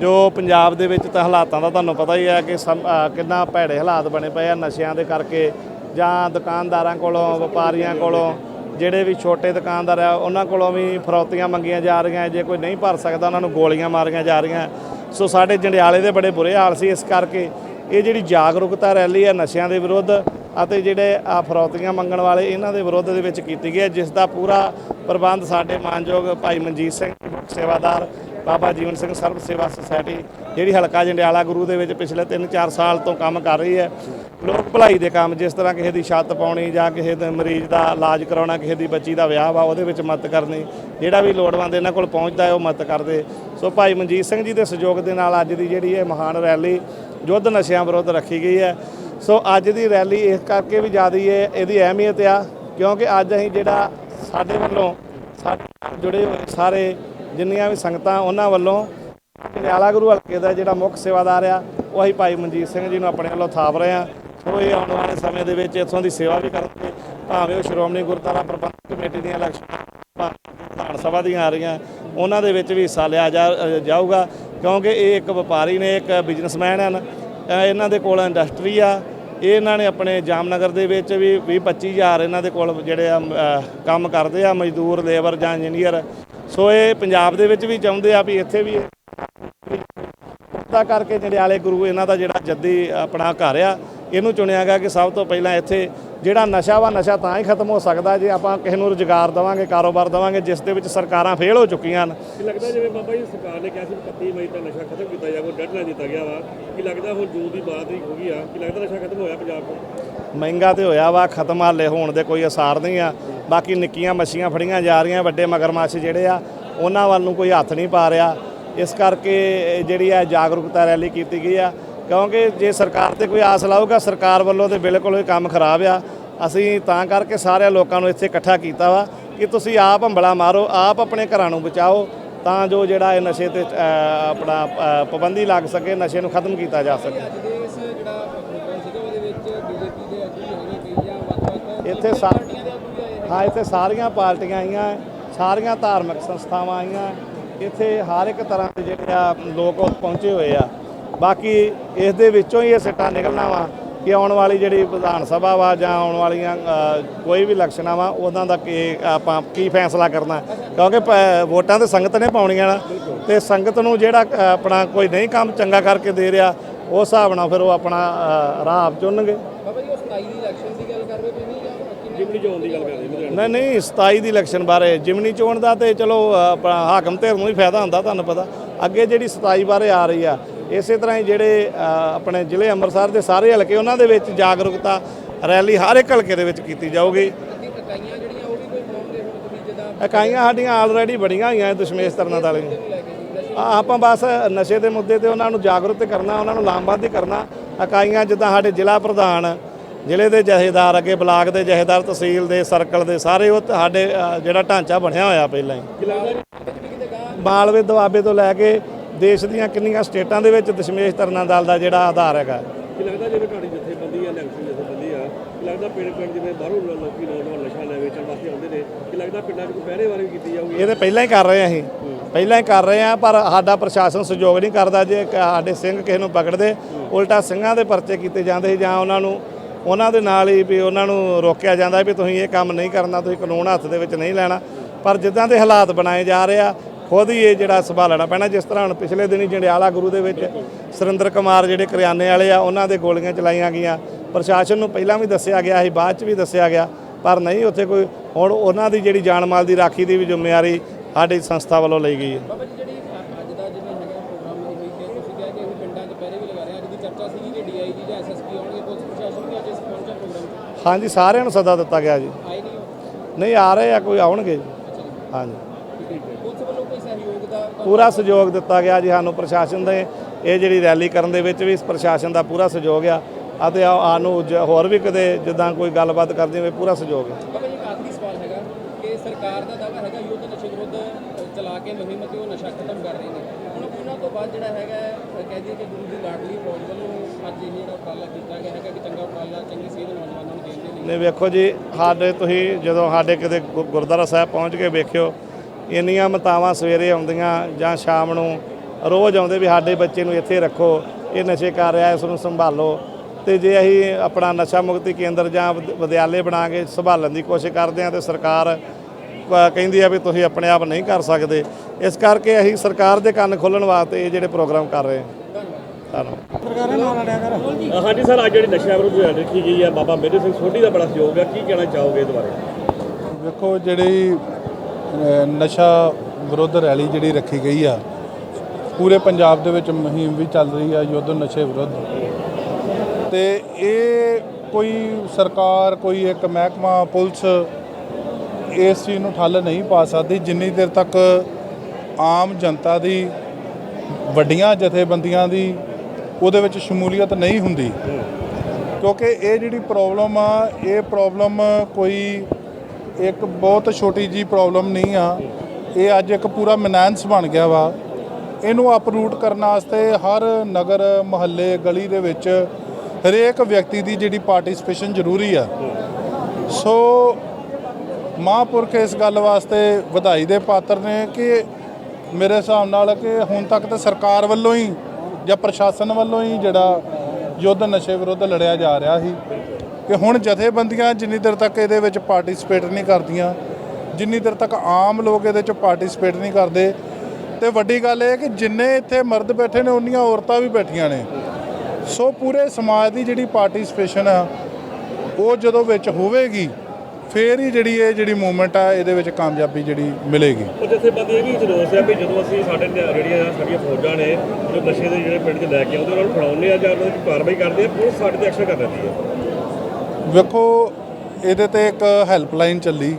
ਜੋ ਪੰਜਾਬ ਦੇ ਵਿੱਚ ਤਾਂ ਹਾਲਾਤਾਂ ਦਾ ਤੁਹਾਨੂੰ ਪਤਾ ਹੀ ਹੈ ਕਿ ਸਮ- ਕਿੰਨਾ ਭੈੜੇ ਹਾਲਾਤ ਬਣੇ ਪਏ ਆ ਨਸ਼ਿਆਂ ਦੇ ਕਰਕੇ। ਜਾਂ ਦੁਕਾਨਦਾਰਾਂ ਕੋਲੋਂ, ਵਪਾਰੀਆਂ ਕੋਲੋਂ, ਜਿਹੜੇ ਵੀ ਛੋਟੇ ਦੁਕਾਨਦਾਰ ਆ, ਉਹਨਾਂ ਕੋਲੋਂ ਵੀ ਫਰੌਤੀਆਂ ਮੰਗੀਆਂ ਜਾ ਰਹੀਆਂ, ਜੇ ਕੋਈ ਨਹੀਂ ਭਰ ਸਕਦਾ, ਉਹਨਾਂ ਨੂੰ ਗੋਲੀਆਂ ਮਾਰੀਆਂ ਜਾ ਰਹੀਆਂ। ਸੋ ਸਾਡੇ ਜੰਡਿਆਲੇ ਦੇ ਬੜੇ ਬੁਰੇ ਹਾਲ ਸੀ ਇਸ ਕਰਕੇ ਇਹ ਜਿਹੜੀ ਜਾਗਰੂਕਤਾ ਰੈਲੀ ਹੈ ਨਸ਼ਿਆਂ ਦੇ ਵਿਰੁੱਧ ਅਤੇ ਜਿਹੜੇ ਆ ਫਰੌਤੀਆਂ ਮੰਗਣ ਵਾਲੇ, ਇਹਨਾਂ ਦੇ ਵਿਰੁੱਧ ਦੇ ਵਿੱਚ ਕੀਤੀ ਗਈ ਹੈ, ਜਿਸ ਦਾ ਪੂਰਾ ਪ੍ਰਬੰਧ ਸਾਡੇ ਮਾਨਯੋਗ ਭਾਈ ਮਨਜੀਤ ਸਿੰਘ ਸੇਵਾਦਾਰ ਬਾਬਾ ਜੀਵਨ ਸਿੰਘ ਸਰਵ ਸੇਵਾ ਸੁਸਾਇਟੀ, ਜਿਹੜੀ ਹਲਕਾ ਜੰਡਿਆਲਾ ਗੁਰੂ ਦੇ ਵਿੱਚ ਪਿਛਲੇ 3-4 ਸਾਲ ਤੋਂ ਕੰਮ ਕਰ ਰਹੀ ਹੈ। ਲੋਕ ਭਲਾਈ ਦੇ ਕੰਮ, ਜਿਸ ਤਰ੍ਹਾਂ ਕਿਸੇ ਦੀ ਛੱਤ ਪਾਉਣੀ ਜਾਂ ਕਿਸੇ ਦੇ ਮਰੀਜ਼ ਦਾ ਇਲਾਜ ਕਰਾਉਣਾ, ਕਿਸੇ ਦੀ ਬੱਚੀ ਦਾ ਵਿਆਹ ਵਾ, ਉਹਦੇ ਵਿੱਚ ਮਦਦ ਕਰਨੀ, ਜਿਹੜਾ ਵੀ ਲੋੜਵੰਦ ਇਹਨਾਂ ਕੋਲ ਪਹੁੰਚਦਾ ਹੈ, ਉਹ ਮਦਦ ਕਰਦੇ। ਸੋ ਭਾਈ ਮਨਜੀਤ ਸਿੰਘ ਜੀ ਦੇ ਸਹਿਯੋਗ ਦੇ ਨਾਲ ਅੱਜ ਦੀ ਜਿਹੜੀ ਇਹ ਮਹਾਨ ਰੈਲੀ ਯੁੱਧ ਨਸ਼ਿਆਂ ਵਿਰੁੱਧ ਰੱਖੀ ਗਈ ਹੈ। ਸੋ ਅੱਜ ਦੀ ਰੈਲੀ ਇਸ ਕਰਕੇ ਵੀ ਜ਼ਿਆਦਾ ਹੈ ਇਹਦੀ ਅਹਿਮੀਅਤ ਆ, ਕਿਉਂਕਿ ਅੱਜ ਅਸੀਂ ਜਿਹੜਾ ਸਾਡੇ ਵੱਲੋਂ ਸਾਡੇ ਜੁੜੇ ਹੋਏ ਸਾਰੇ ਜਿੰਨੀਆਂ ਵੀ ਸੰਗਤਾਂ ਉਹਨਾਂ ਵੱਲੋਂ ਜੰਡਿਆਲਾ ਗੁਰੂ ਹਲਕੇ ਦਾ ਜਿਹੜਾ ਮੁੱਖ ਸੇਵਾਦਾਰ ਆ, ਉਹ ਅਸੀਂ ਭਾਈ ਮਨਜੀਤ ਸਿੰਘ ਜੀ ਨੂੰ ਆਪਣੇ ਵੱਲੋਂ ਥਾਪ ਰਹੇ ਆ ਸੋ ਇਹ ਆਉਣ ਵਾਲੇ ਸਮੇਂ ਦੇ ਵਿੱਚ ਇੱਥੋਂ ਦੀ ਸੇਵਾ ਵੀ ਕਰਨਗੇ ਭਾਵੇਂ ਉਹ ਸ਼੍ਰੋਮਣੀ ਗੁਰਦੁਆਰਾ ਪ੍ਰਬੰਧਕ ਕਮੇਟੀ ਦੀਆਂ ਇਲੈਕਸ਼ਨ ਵਿਧਾਨ ਸਭਾ ਦੀਆਂ ਆ ਰਹੀਆਂ, ਉਹਨਾਂ ਦੇ ਵਿੱਚ ਵੀ ਹਿੱਸਾ ਲਿਆ ਜਾਊਗਾ। ਕਿਉਂਕਿ ਇਹ ਇੱਕ ਵਪਾਰੀ ਨੇ, ਇੱਕ ਬਿਜ਼ਨਸਮੈਨ ਹਨ। ਇਹਨਾਂ ਦੇ ਕੋਲ ਇੰਡਸਟਰੀ ਆ। ਇਹ ਇਹਨਾਂ ਨੇ ਆਪਣੇ ਜਾਮਨਗਰ ਦੇ ਵਿੱਚ ਵੀ 20 25000 ਇਹਨਾਂ ਦੇ ਕੋਲ ਜਿਹੜੇ ਆ ਕੰਮ ਕਰਦੇ ਆ, ਮਜ਼ਦੂਰ, ਲੇਬਰ ਜਾਂ ਇੰਜੀਨੀਅਰ ਸੋ ਇਹ ਪੰਜਾਬ ਦੇ ਵਿੱਚ ਵੀ ਚਾਹੁੰਦੇ ਆ ਵੀ ਇੱਥੇ ਵੀ ਤਾਂ ਕਰਕੇ ਜੰਡਿਆਲੇ ਗੁਰੂ ਇਹਨਾਂ ਦਾ ਜਿਹੜਾ ਜੱਦੀ ਆਪਣਾ ਘਰ ਆ ਇਹਨੂੰ ਚੁਣਿਆ ਗਿਆ ਕਿ ਸਭ ਤੋਂ ਪਹਿਲਾਂ ਇੱਥੇ ਜਿਹੜਾ ਨਸ਼ਾ ਵਾ ਨਸ਼ਾ ਤਾਂ ਹੀ ਖਤਮ ਹੋ ਸਕਦਾ ਜੇ ਆਪਾਂ ਕਿਸੇ ਨੂੰ ਰੁਜ਼ਗਾਰ ਦੇਵਾਂਗੇ ਕਾਰੋਬਾਰ ਦੇਵਾਂਗੇ ਜਿਸ ਦੇ ਵਿੱਚ ਸਰਕਾਰਾਂ ਫੇਲ ਹੋ ਚੁੱਕੀਆਂ ਹਨ। ਕੀ ਲੱਗਦਾ ਜਿਵੇਂ ਬਾਬਾ ਜੀ ਸਰਕਾਰ ਨੇ ਕਿਹਾ ਸੀ 31 ਮਈ ਤੱਕ ਨਸ਼ਾ ਖਤਮ ਕੀਤਾ ਜਾਊਗਾ ਡੈਡਲਾਈਨ ਦਿੱਤਾ ਗਿਆ ਵਾ। ਕੀ ਲੱਗਦਾ ਹੁਣ ਜੂਨ ਦੀ 12 ਤਰੀਕ ਹੋ ਗਈ ਆ ਕੀ ਲੱਗਦਾ ਨਸ਼ਾ ਖਤਮ ਹੋਇਆ ਪੰਜਾਬ ਤੋਂ? ਮਹਿੰਗਾ ਤੇ ਹੋਇਆ ਵਾ ਖਤਮ ਹਾਲੇ ਹੋਣ ਦੇ ਕੋਈ ਅਸਾਰ ਨਹੀਂ ਆ। ਬਾਕੀ ਨਿੱਕੀਆਂ ਮੱਛੀਆਂ ਫੜੀਆਂ ਜਾ ਰਹੀਆਂ ਵੱਡੇ ਮਗਰਮੱਛ ਜਿਹੜੇ ਆ ਉਹਨਾਂ ਵੱਲ ਨੂੰ ਕੋਈ ਹੱਥ ਨਹੀਂ ਪਾ ਰਿਹਾ। ਇਸ ਕਰਕੇ ਜਿਹੜੀ ਆ ਜਾਗਰੂਕਤਾ ਰੈਲੀ ਕੀਤੀ ਗਈ ਆ ਕਿਉਂਕਿ ਜੇ ਸਰਕਾਰ ਤੇ ਕੋਈ ਆਸ ਲਾਊਗਾ, ਸਰਕਾਰ ਵੱਲੋਂ ਤੇ ਬਿਲਕੁਲ ਹੀ ਕੰਮ ਖਰਾਬ ਆ। ਅਸੀਂ ਤਾਂ ਕਰਕੇ ਸਾਰੇ ਲੋਕਾਂ ਨੂੰ ਇੱਥੇ ਇਕੱਠਾ ਕੀਤਾ ਵਾ ਕਿ ਤੁਸੀਂ ਆਪ ਹੰਬਲਾ ਮਾਰੋ, ਆਪ ਆਪਣੇ ਘਰਾਂ ਨੂੰ ਬਚਾਓ ਤਾਂ ਜੋ ਜਿਹੜਾ ਇਹ ਨਸ਼ੇ ਤੇ ਆਪਣਾ ਪਾਬੰਦੀ ਲੱਗ ਸਕੇ, ਨਸ਼ੇ ਨੂੰ ਖਤਮ ਕੀਤਾ ਜਾ ਸਕੇ। ਇੱਥੇ ਸਾ- ਹਾਂ, ਇੱਥੇ ਸਾਰੀਆਂ ਪਾਰਟੀਆਂ ਆਈਆਂ, ਸਾਰੀਆਂ ਧਾਰਮਿਕ ਸੰਸਥਾਵਾਂ ਆਈਆਂ। ਇੱਥੇ ਹਰ ਇੱਕ ਤਰ੍ਹਾਂ ਦੇ ਜਿਹੜੇ ਆ ਲੋਕ ਪਹੁੰਚੇ ਹੋਏ ਆ। ਬਾਕੀ ਇਸ ਦੇ ਵਿੱਚੋਂ ਹੀ ਇਹ ਸਿੱਟਾ ਨਿਕਲਣਾ ਵਾ ਕਿ ਆਉਣ ਵਾਲੀ ਜਿਹੜੀ ਵਿਧਾਨ ਸਭਾ ਵਾ ਜਾਂ ਆਉਣ ਵਾਲੀਆਂ ਕੋਈ ਵੀ ਇਲੈਕਸ਼ਨਾਂ ਵਾ ਉਹਨਾਂ ਦਾ ਕੀ ਆਪਾਂ ਕੀ ਫੈਸਲਾ ਕਰਨਾ। ਕਿਉਂਕਿ ਪ- ਵੋਟਾਂ ਤੇ ਸੰਗਤ ਨੇ ਪਾਉਣੀਆਂ ਨਾ। ਤੇ ਸੰਗਤ ਨੂੰ ਜਿਹੜਾ ਆਪਣਾ ਕੋਈ ਨਹੀਂ ਕੰਮ ਚੰਗਾ ਕਰਕੇ ਦੇ ਰਿਹਾ ਉਸ ਹਿਸਾਬ ਨਾਲ ਫਿਰ ਉਹ ਆਪਣਾ ਰਾਹ ਆਪ ਚੁਣਨਗੇ। ਬਾਬਾ ਜੀ ਉਹ 27 ਦੀ ਇਲੈਕਸ਼ਨ ਦੀ ਗੱਲ ਕਰ ਰਹੇ ਹੋ ਤੁਸੀਂ ਜਾਂ ਕਿਵੇਂ? ਜਿਮਨੀ ਚੋਣ ਦੀ ਗੱਲ ਕਰਦੇ ਲੁਧਿਆਣਾ ਨਹੀਂ ਨਹੀਂ 27 ਦੀ ਇਲੈਕਸ਼ਨ ਬਾਰੇ। ਜਿਮਨੀ ਚੋਣ ਦਾ ਤੇ ਚਲੋ ਹਾਕਮ ਧਿਰ ਨੂੰ ਹੀ ਫਾਇਦਾ ਹੁੰਦਾ ਤੁਹਾਨੂੰ ਪਤਾ। ਅੱਗੇ ਜਿਹੜੀ 27 ਬਾਰੇ ਆ ਰਹੀ ਆ ਇਸੇ ਤਰ੍ਹਾਂ ਹੀ ਜਿਹੜੇ ਆਪਣੇ ਜ਼ਿਲ੍ਹੇ ਅੰਮ੍ਰਿਤਸਰ ਦੇ ਸਾਰੇ ਹਲਕੇ ਉਹਨਾਂ ਦੇ ਵਿੱਚ ਜਾਗਰੂਕਤਾ ਰੈਲੀ ਹਰ ਇੱਕ ਹਲਕੇ ਦੇ ਵਿੱਚ ਕੀਤੀ ਜਾਊਗੀ। ਇਕਾਈਆਂ ਜਿਹੜੀਆਂ ਉਹ ਵੀ ਕੋਈ ਫੋਰਮ ਦੇ ਹੁਣ ਤੁਸੀਂ ਜਿੱਦਾਂ ਇਕਾਈਆਂ ਸਾਡੀਆਂ ਆਲਰੇਡੀ ਬੜੀਆਂ ਹੋਈਆਂ ਦਸ਼ਮੇਸ਼ ਤਰਨਾ ਵਾਲੀਆਂ ਆਪਾਂ ਬਸ ਨਸ਼ੇ ਦੇ ਮੁੱਦੇ ਤੇ ਉਹਨਾਂ ਨੂੰ ਜਾਗਰੂਕ ਕਰਨਾ ਉਹਨਾਂ ਨੂੰ ਲਾਮਬੰਦ ਕਰਨਾ। ਇਕਾਈਆਂ ਜਿੱਦਾਂ ਸਾਡੇ ਜ਼ਿਲ੍ਹਾ ਪ੍ਰਧਾਨ ਜ਼ਿਲ੍ਹੇ ਦੇ ਜਥੇਦਾਰ ਅੱਗੇ ਬਲਾਕ ਦੇ ਜਥੇਦਾਰ ਤਹਿਸੀਲ ਦੇ ਸਰਕਲ ਦੇ ਸਾਰੇ ਉਹ ਸਾਡੇ ਜਿਹੜਾ ਢਾਂਚਾ ਬਣਿਆ ਹੋਇਆ ਪਹਿਲਾਂ ਹੀ। ਮਾਲਵੇ ਦੁਆਬੇ ਤੋਂ ਲੈ ਕੇ ਦੇਸ਼ ਦੀਆਂ ਕਿੰਨੀਆਂ ਸਟੇਟਾਂ ਦੇ ਵਿੱਚ ਦਸ਼ਮੇਸ਼ ਤਰਨਾ ਦਲ ਦਾ ਜਿਹੜਾ ਆਧਾਰ ਹੈਗਾ। ਕਿ ਲੱਗਦਾ ਜਿਵੇਂ ਤੁਹਾਡੀ ਜਥੇਬੰਦੀ ਆ ਇਲੈਕਸ਼ਨ ਜਥੇਬੰਦੀ ਆ ਕਿ ਲੱਗਦਾ ਪਿੰਡ ਪਿੰਡ ਜਿਵੇਂ ਬਾਹਰੋਂ ਲੋ- ਲੋਕੀ ਨੌਜਵਾਨ ਨਸ਼ਾ ਲੈ ਵੇਚਣ ਵਾਸਤੇ ਆਉਂਦੇ ਨੇ ਕਿ ਲੱਗਦਾ ਪਿੰਡਾਂ 'ਚ ਕੋਈ ਪਹਿਰੇ ਵਾਰੀ ਵੀ ਕੀਤੀ ਜਾਊਗੀ? ਇਹ ਤੇ ਪਹਿਲਾਂ ਹੀ ਕਰ ਰਹੇ ਆ ਅਸੀਂ। ਪਹਿਲਾਂ ਹੀ ਕਰ ਰਹੇ ਆ ਪਰ ਸਾਡਾ ਪ੍ਰਸ਼ਾਸਨ ਸਹਿਯੋਗ ਨਹੀਂ ਕਰਦਾ ਜੇ ਸਾਡੇ ਸਿੰਘ ਕਿਸੇ ਨੂੰ ਪਕੜਦੇ ਉਲਟਾ ਸਿੰਘਾਂ ਦੇ ਪਰਚੇ ਕੀਤੇ ਜਾਂਦੇ ਸੀ ਜਾਂ ਉਹਨਾਂ ਨੂੰ ਉਹਨਾਂ ਦੇ ਨਾਲ ਹੀ ਵੀ ਉਹਨਾਂ ਨੂੰ ਰੋਕਿਆ ਜਾਂਦਾ ਵੀ ਤੁਸੀਂ ਇਹ ਕੰਮ ਨਹੀਂ ਕਰਨਾ ਤੁਸੀਂ ਕਾਨੂੰਨ ਹੱਥ ਦੇ ਵਿੱਚ ਨਹੀਂ ਲੈਣਾ। ਪਰ ਜਿੱਦਾਂ ਦੇ ਹਾਲਾਤ ਬਣਾਏ ਜਾ ਰਹੇ ਆ ਖੁਦ ਹੀ ਇਹ ਜਿਹੜਾ ਸੰਭਾਲਣਾ ਪੈਣਾ ਜਿਸ ਤਰ੍ਹਾਂ ਹੁਣ ਪਿਛਲੇ ਦਿਨੀ ਜੰਡਿਆਲਾ ਗੁਰੂ ਦੇ ਵਿੱਚ ਸੁਰਿੰਦਰ ਕੁਮਾਰ ਜਿਹੜੇ ਕਰਿਆਨੇ ਵਾਲੇ ਆ ਉਹਨਾਂ ਦੇ ਗੋਲੀਆਂ ਚਲਾਈਆਂ ਗਈਆਂ। ਪ੍ਰਸ਼ਾਸਨ ਨੂੰ ਪਹਿਲਾਂ ਵੀ ਦੱਸਿਆ ਗਿਆ ਸੀ ਬਾਅਦ ਚ ਵੀ ਦੱਸਿਆ ਗਿਆ ਪਰ ਨਹੀਂ ਉੱਥੇ ਕੋਈ ਹੁਣ ਉਹਨਾਂ ਦੀ ਜਿਹੜੀ ਜਾਨ ਮਾਲ ਦੀ ਰਾਖੀ ਦੀ ਵੀ ਜ਼ਿੰਮੇਵਾਰੀ ਸਾਡੀ ਸੰਸਥਾ ਵੱਲੋਂ ਲਈ ਗਈ ਹੈ। ਬਾਬਾ ਜੀ ਜਿਹੜੀ ਅ- ਅੱਜ ਦਾ ਜਿਵੇਂ ਹੈਗਾ ਪ੍ਰੋਗਰਾਮ ਨਹੀਂ ਹੋਈ ਕਿ ਤੁਸੀਂ ਕਿਹਾ ਕਿ ਅਸੀਂ ਪਿੰਡਾਂ 'ਚ ਪਹਿਰੇ ਵੀ ਲਗਾ ਰਹੇ ਹਾਂ ਅੱਜ ਦੀ ਚਰਚਾ ਸੀਗੀ ਕਿ ਡੀਆਈਜੀ ਜਾਂ ਐਸਐਸਪੀ ਆਉਣਗੇ ਪੁਲਿਸ ਪ੍ਰਸ਼ਾਸਨ ਵੀ ਅੱਜ ਇਸ ਪਹੁੰਚਿਆ ਪ੍ਰੋਗਰਾਮ 'ਚ? ਹਾਂਜੀ ਸਾਰਿਆਂ ਨੂੰ ਸੱਦਾ ਦਿੱਤਾ ਗਿਆ ਜੀ। ਨਹੀਂ ਆ ਰਹੇ ਆ ਕੋਈ ਆਉਣਗੇ ਜੀ। ਹਾਂਜੀ। ਪੁਲਿਸ ਵੱਲੋਂ ਕੋਈ ਸਹਿਯੋਗ ਦਾ ਪੂਰਾ ਸਹਿਯੋਗ ਦਿੱਤਾ ਗਿਆ ਜੀ ਸਾਨੂੰ ਪ੍ਰਸ਼ਾਸਨ ਦੇ। ਇਹ ਜਿਹੜੀ ਰੈਲੀ ਕਰਨ ਦੇ ਵਿੱਚ ਵੀ ਪ੍ਰਸ਼ਾਸਨ ਦਾ ਪੂਰਾ ਸਹਿਯੋਗ ਆ। ਅਤੇ ਆ- ਸਾਨੂੰ ਜ- ਹੋਰ ਵੀ ਕਦੇ ਜਿੱਦਾਂ ਕੋਈ ਗੱਲਬਾਤ ਕਰਦੀ ਹੋਵੇ ਪੂਰਾ ਸਹਿਯੋਗ ਹੈ ਬਾਬਾ ਜੀ ਇੱਕ ਆਖਰੀ ਸਵਾਲ ਹੈਗਾ ਕਿ ਸਰਕਾਰ ਦਾ ਦਾਅਵਾ ਹੈਗਾ ਯੁੱਧ ਨਸ਼ੇ ਵਿਰੁੱਧ ਚਲਾ ਕੇ ਮੁਹਿੰਮ ਤੇ ਉਹ ਨਸ਼ਾ ਖਤਮ ਕਰ ਰਹੇ ਨੇ। ਹੁਣ ਉਹਨਾਂ ਤੋਂ ਬਾਅਦ ਜਿਹੜਾ ਹੈਗਾ ਕਹਿ ਦਈਏ ਕਿ ਗੁਰੂ ਦੀ ਲਾਡਲੀ ਫੌਜ ਵੱਲੋਂ ਅੱਜ ਇਹ ਜਿਹੜਾ ਉਪਰਾਲਾ ਕੀਤਾ ਗਿਆ ਹੈਗਾ ਕਿ ਚੰਗਾ ਉਪਰਾਲਾ ਚੰਗੀ ਸੇਧ ਨੌਜਵਾਨਾਂ ਨੂੰ ਦੇਣ ਦੇ ਲਈ। ਨੇ ਵੇਖੋ ਜੀ ਸਾਡੇ ਤੁਸੀਂ ਜਦੋਂ ਸਾਡੇ ਕਿਤੇ ਗੁ- ਗੁਰਦੁਆਰਾ ਸਾਹਿਬ ਪਹੁੰਚ ਕੇ ਵੇਖਿਓ ਇੰਨੀਆਂ ਮਤਾਵਾਂ ਸਵੇਰੇ ਆਉਂਦੀਆਂ ਜਾਂ ਸ਼ਾਮ ਨੂੰ ਰੋਜ਼ ਆਉਂਦੇ ਵੀ ਸਾਡੇ ਬੱਚੇ ਨੂੰ ਇੱਥੇ ਰੱਖੋ ਇਹ ਨਸ਼ੇ ਕਰ ਰਿਹਾ ਇਸ ਨੂੰ ਸੰਭਾਲੋ। ਤੇ ਜੇ ਅਸੀਂ ਆਪਣਾ ਨਸ਼ਾ ਮੁਕਤੀ ਕੇਂਦਰ ਜਾਂ ਵਿਦ- ਵਿਦਿਆਲੇ ਬਣਾ ਕੇ ਸੰਭਾਲਣ ਦੀ ਕੋਸ਼ਿਸ਼ ਕਰਦੇ ਹਾਂ ਤੇ ਸਰਕਾਰ ਕਹਿੰਦੀ ਆ ਵੀ ਤੁਸੀਂ ਆਪਣੇ ਆਪ ਨਹੀਂ ਕਰ ਸਕਦੇ ਇਸ ਕਰਕੇ ਅਸੀਂ ਸਰਕਾਰ ਦੇ ਕੰਨ ਖੋਲਣ ਵਾਸਤੇ ਇਹ ਜਿਹੜੇ ਪ੍ਰੋਗਰਾਮ ਕਰ ਰਹੇ ਹਾਂ। ਧੰਨਵਾਦ। ਹਾਂਜੀ ਸਰ ਅੱਜ ਜਿਹੜੀ ਨਸ਼ਾ ਵਿਰੁੱਧ ਰੈਲੀ ਰੱਖੀ ਗਈ ਆ ਬਾਬਾ ਮੇਜਰ ਸਿੰਘ ਸੋਢੀ ਦਾ ਬੜਾ ਸਹਿਯੋਗ ਆ ਕੀ ਕਹਿਣਾ ਚਾਹੋਗੇ ਇਹਦੇ ਬਾਰੇ? ਵੇਖੋ ਜਿਹੜੀ ਨਸ਼ਾ ਵਿਰੁੱਧ ਰੈਲੀ ਜਿਹੜੀ ਰੱਖੀ ਗਈ ਆ, ਪੂਰੇ ਪੰਜਾਬ ਦੇ ਵਿੱਚ ਮੁਹਿੰਮ ਵੀ ਚੱਲ ਰਹੀ ਆ ਯੁੱਧ ਨਸ਼ੇ ਵਿਰੁੱਧ। ਤੇ ਇਹ ਕੋਈ ਸਰਕਾਰ, ਕੋਈ ਇੱਕ ਮਹਿਕਮਾ, ਪੁਲਿਸ ਇਸ ਚੀਜ਼ ਨੂੰ ਠੱਲ ਨਹੀਂ ਪਾ ਸਕਦੀ, ਜਿੰਨੀ ਦੇਰ ਤੱਕ ਆਮ ਜਨਤਾ ਦੀ, ਵੱਡੀਆਂ ਜਥੇਬੰਦੀਆਂ ਦੀ ਉਹਦੇ ਵਿੱਚ ਸ਼ਮੂਲੀਅਤ ਨਹੀਂ ਹੁੰਦੀ। ਕਿਉਂਕਿ ਇਹ ਜਿਹੜੀ ਪ੍ਰੋਬਲਮ ਆ, ਇਹ ਪ੍ਰੋਬਲਮ ਕੋਈ ਇੱਕ ਬਹੁਤ ਛੋਟੀ ਜੀ ਪ੍ਰੋਬਲਮ ਨਹੀਂ ਆ। ਇਹ ਅੱਜ ਇੱਕ ਪੂਰਾ ਮਨਾਂਸ ਬਣ ਗਿਆ ਵਾ। ਇਹਨੂੰ ਅਪਰੂਟ ਕਰਨ ਵਾਸਤੇ ਹਰ ਨਗਰ, ਮੁਹੱਲੇ, ਗਲੀ ਦੇ ਵਿੱਚ ਹਰੇਕ ਵਿਅਕਤੀ ਦੀ ਜਿਹੜੀ ਪਾਰਟਿਸਿਪੇਸ਼ਨ ਜ਼ਰੂਰੀ ਆ। ਸੋ ਮਹਾਂਪੁਰਖ ਇਸ ਗੱਲ ਵਾਸਤੇ ਵਧਾਈ ਦੇ ਪਾਤਰ ਨੇ ਕਿ ਮੇਰੇ ਹਿਸਾਬ ਨਾਲ ਕਿ ਹੁਣ ਤੱਕ ਤਾਂ ਸਰਕਾਰ ਵੱਲੋਂ ਹੀ ਜਾਂ ਪ੍ਰਸ਼ਾਸਨ ਵੱਲੋਂ ਹੀ ਜਿਹੜਾ ਯੁੱਧ ਨਸ਼ੇ ਵਿਰੁੱਧ ਲੜਿਆ ਜਾ ਰਿਹਾ ਸੀ ਕਿ ਹੁਣ ਜਥੇਬੰਦੀਆਂ ਜਿੰਨੀ ਦੇਰ ਤੱਕ ਇਹਦੇ ਵਿੱਚ ਪਾਰਟਿਸਿਪੇਟ ਨਹੀਂ ਕਰਦੀਆਂ, ਜਿੰਨੀ ਦੇਰ ਤੱਕ ਆਮ ਲੋਕ ਇਹਦੇ ਚ ਪਾਰਟਿਸਿਪੇਟ ਨਹੀਂ ਕਰਦੇ, ਤੇ ਵੱਡੀ ਗੱਲ ਇਹ ਕਿ ਜਿੰਨੇ ਇੱਥੇ ਮਰਦ ਬੈਠੇ ਨੇ, ਉਨੀਆਂ ਔਰਤਾਂ ਵੀ ਬੈਠੀਆਂ ਨੇ। ਸੋ ਪੂਰੇ ਸਮਾਜ ਦੀ ਜਿਹੜੀ ਪਾਰਟਿਸਿਪੇਸ਼ਨ ਆ, ਉਹ ਜਦੋਂ ਵਿੱਚ ਹੋਵੇਗੀ, ਫੇਰ ਹੀ ਜਿਹੜੀ ਇਹ ਜਿਹੜੀ ਮੂਵਮੈਂਟ ਆ, ਇਹਦੇ ਵਿੱਚ ਕਾਮਯਾਬੀ ਜਿਹੜੀ ਮਿਲੇਗੀ। ਉਹ ਜਥੇਬੰਦੀ ਇਹ ਵੀ ਜਰੂਰ ਹੈ ਵੀ ਜਦੋਂ ਅਸੀਂ ਸਾਡੇ ਜਿਹੜੀਆਂ ਸਾਡੀਆਂ ਫੌਜਾਂ ਨੇ, ਜੋ ਨਸ਼ੇ ਦੇ ਜਿਹੜੇ ਪਿੰਡ 'ਚ ਲੈ ਕੇ ਆਉਂਦੇ ਉਹਨਾਂ ਨੂੰ ਫੜਾਉਂਦੇ ਆ ਜਾਂ ਉਹਨਾਂ ਦੀ ਕਾਰਵਾਈ ਕਰਦੇ ਆ, ਪੁਲਿਸ ਸਾਡੇ ਤੇ ਐਕਸ਼ਨ ਕਰ ਲੈਂਦੀ ਹੈ। ਵੇਖੋ, ਇਹਦੇ ਤੇ ਇੱਕ ਹੈਲਪਲਾਈਨ ਚੱਲੀ।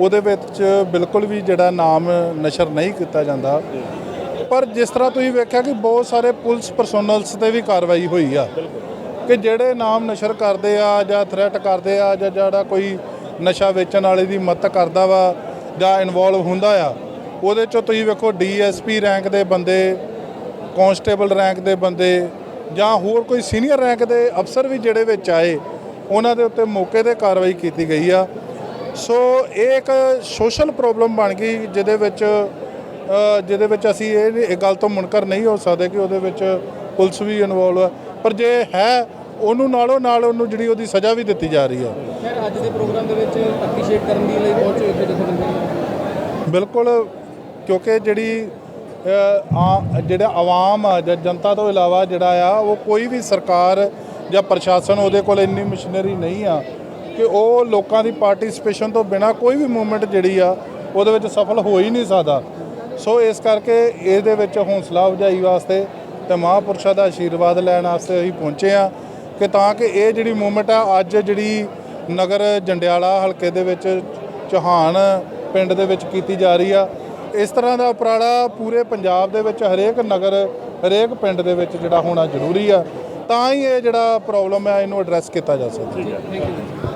ਉਹਦੇ ਵਿੱਚ ਬਿਲਕੁਲ ਵੀ ਜਿਹੜਾ ਨਾਮ ਨਸ਼ਰ ਨਹੀਂ ਕੀਤਾ ਜਾਂਦਾ। ਪਰ ਜਿਸ ਤਰ੍ਹਾਂ ਤੁਸੀਂ ਵੇਖਿਆ ਕਿ ਬਹੁਤ ਸਾਰੇ ਪੁਲਿਸ ਪਰਸੋਨਲਸ ਤੇ ਵੀ ਕਾਰਵਾਈ ਹੋਈ ਆ। ਕਿ ਜਿਹੜੇ ਨਾਮ ਨਸ਼ਰ ਕਰਦੇ ਆ ਜਾਂ ਥ੍ਰੈਟ ਕਰਦੇ ਆ ਜਾਂ ਜਿਹੜਾ ਕੋਈ ਨਸ਼ਾ ਵੇਚਣ ਵਾਲੇ ਦੀ ਮਦਦ ਕਰਦਾ ਵਾ ਜਾਂ ਇਨਵੋਲਵ ਹੁੰਦਾ ਆ, ਉਹਦੇ ਚੋਂ ਤੁਸੀਂ ਵੇਖੋ ਡੀਐਸਪੀ ਰੈਂਕ ਦੇ ਬੰਦੇ ਕਾਂਸਟੇਬਲ ਰੈਂਕ ਦੇ ਬੰਦੇ ਜਾਂ ਹੋਰ ਕੋਈ ਸੀਨੀਅਰ ਰੈਂਕ ਦੇ ਅਫਸਰ ਵੀ ਜਿਹੜੇ ਵਿੱਚ ਆਏ ਉਹਨਾਂ ਦੇ ਉੱਤੇ ਮੌਕੇ ਤੇ ਕਾਰਵਾਈ ਕੀਤੀ ਗਈ ਆ। ਸੋ ਇਹ ਇੱਕ ਸੋਸ਼ਲ ਪ੍ਰੋਬਲਮ ਬਣ ਗਈ ਜਿਹਦੇ ਵਿੱਚ ਜਿਹਦੇ ਵਿੱਚ ਅਸੀਂ ਇਹ ਗੱਲ ਤੋਂ ਮੁਨਕਰ ਨਹੀਂ ਹੋ ਸਕਦੇ ਕਿ ਉਹਦੇ ਵਿੱਚ ਪੁਲਿਸ ਵੀ ਇਨਵੋਲਵ ਹੈ ਪਰ ਜੇ ਹੈ ਉਹਨੂੰ ਨਾਲੋਂ ਨਾਲ ਉਹਨੂੰ ਜਿਹੜੀ ਉਹਦੀ ਸਜ਼ਾ ਵੀ ਦਿੱਤੀ ਜਾ ਰਹੀ ਹੈ ਖੈਰ ਅੱਜ ਦੇ ਪ੍ਰੋਗਰਾਮ ਦੇ ਵਿੱਚ ਐਪਰੀਸ਼ੀਏਟ ਕਰਨ ਦੀ ਲਈ ਪਹੁੰਚੇ ਇੱਥੇ ਜਥੇਬੰਦੀਆਂ ਬਿਲਕੁਲ ਕਿਉਂਕਿ ਜਿਹੜੀ ਆ ਜਿਹੜਾ ਆਵਾਮ ਆ ਜਾਂ ਜਨਤਾ ਤੋਂ ਇਲਾਵਾ ਜਿਹੜਾ ਆ ਉਹ ਕੋਈ ਵੀ ਸਰਕਾਰ ਜਾਂ ਪ੍ਰਸ਼ਾਸਨ ਉਹਦੇ ਕੋਲ ਇੰਨੀ ਮਸ਼ੀਨਰੀ ਨਹੀਂ ਆ ਕਿ ਉਹ ਲੋਕਾਂ ਦੀ ਪਾਰਟਿਸਿਪੇਸ਼ਨ ਤੋਂ ਬਿਨਾ ਕੋਈ ਵੀ ਮੂਵਮੈਂਟ ਜਿਹੜੀ ਆ, ਉਹਦੇ ਵਿੱਚ ਸਫਲ ਹੋ ਹੀ ਨਹੀਂ ਸਕਦਾ। ਸੋ ਇਸ ਕਰਕੇ ਇਹਦੇ ਵਿੱਚ ਹੌਸਲਾ ਵਜਾਈ ਵਾਸਤੇ ਤੇ ਮਹਾਪੁਰਸ਼ਾਂ ਦਾ ਆਸ਼ੀਰਵਾਦ ਲੈਣ ਵਾਸਤੇ ਅਸੀਂ ਪਹੁੰਚੇ ਆ ਕਿ ਤਾਂ ਕਿ ਇਹ ਜਿਹੜੀ ਮੂਵਮੈਂਟ ਆ, ਅੱਜ ਜਿਹੜੀ ਨਗਰ ਜੰਡਿਆਲਾ ਹਲਕੇ ਦੇ ਵਿੱਚ ਚੋਹਾਨ ਪਿੰਡ ਦੇ ਵਿੱਚ ਕੀਤੀ ਜਾ ਰਹੀ ਆ, ਇਸ ਤਰ੍ਹਾਂ ਦਾ ਉਪਰਾਲਾ ਪੂਰੇ ਪੰਜਾਬ ਦੇ ਵਿੱਚ ਹਰੇਕ ਨਗਰ, ਹਰੇਕ ਪਿੰਡ ਦੇ ਵਿੱਚ ਜਿਹੜਾ ਹੋਣਾ ਜ਼ਰੂਰੀ ਆ। ਤਾਂ ਹੀ ਇਹ ਜਿਹੜਾ ਪ੍ਰੋਬਲਮ ਹੈ ਇਹਨੂੰ ਐਡਰੈਸ ਕੀਤਾ ਜਾ ਸਕਦਾ।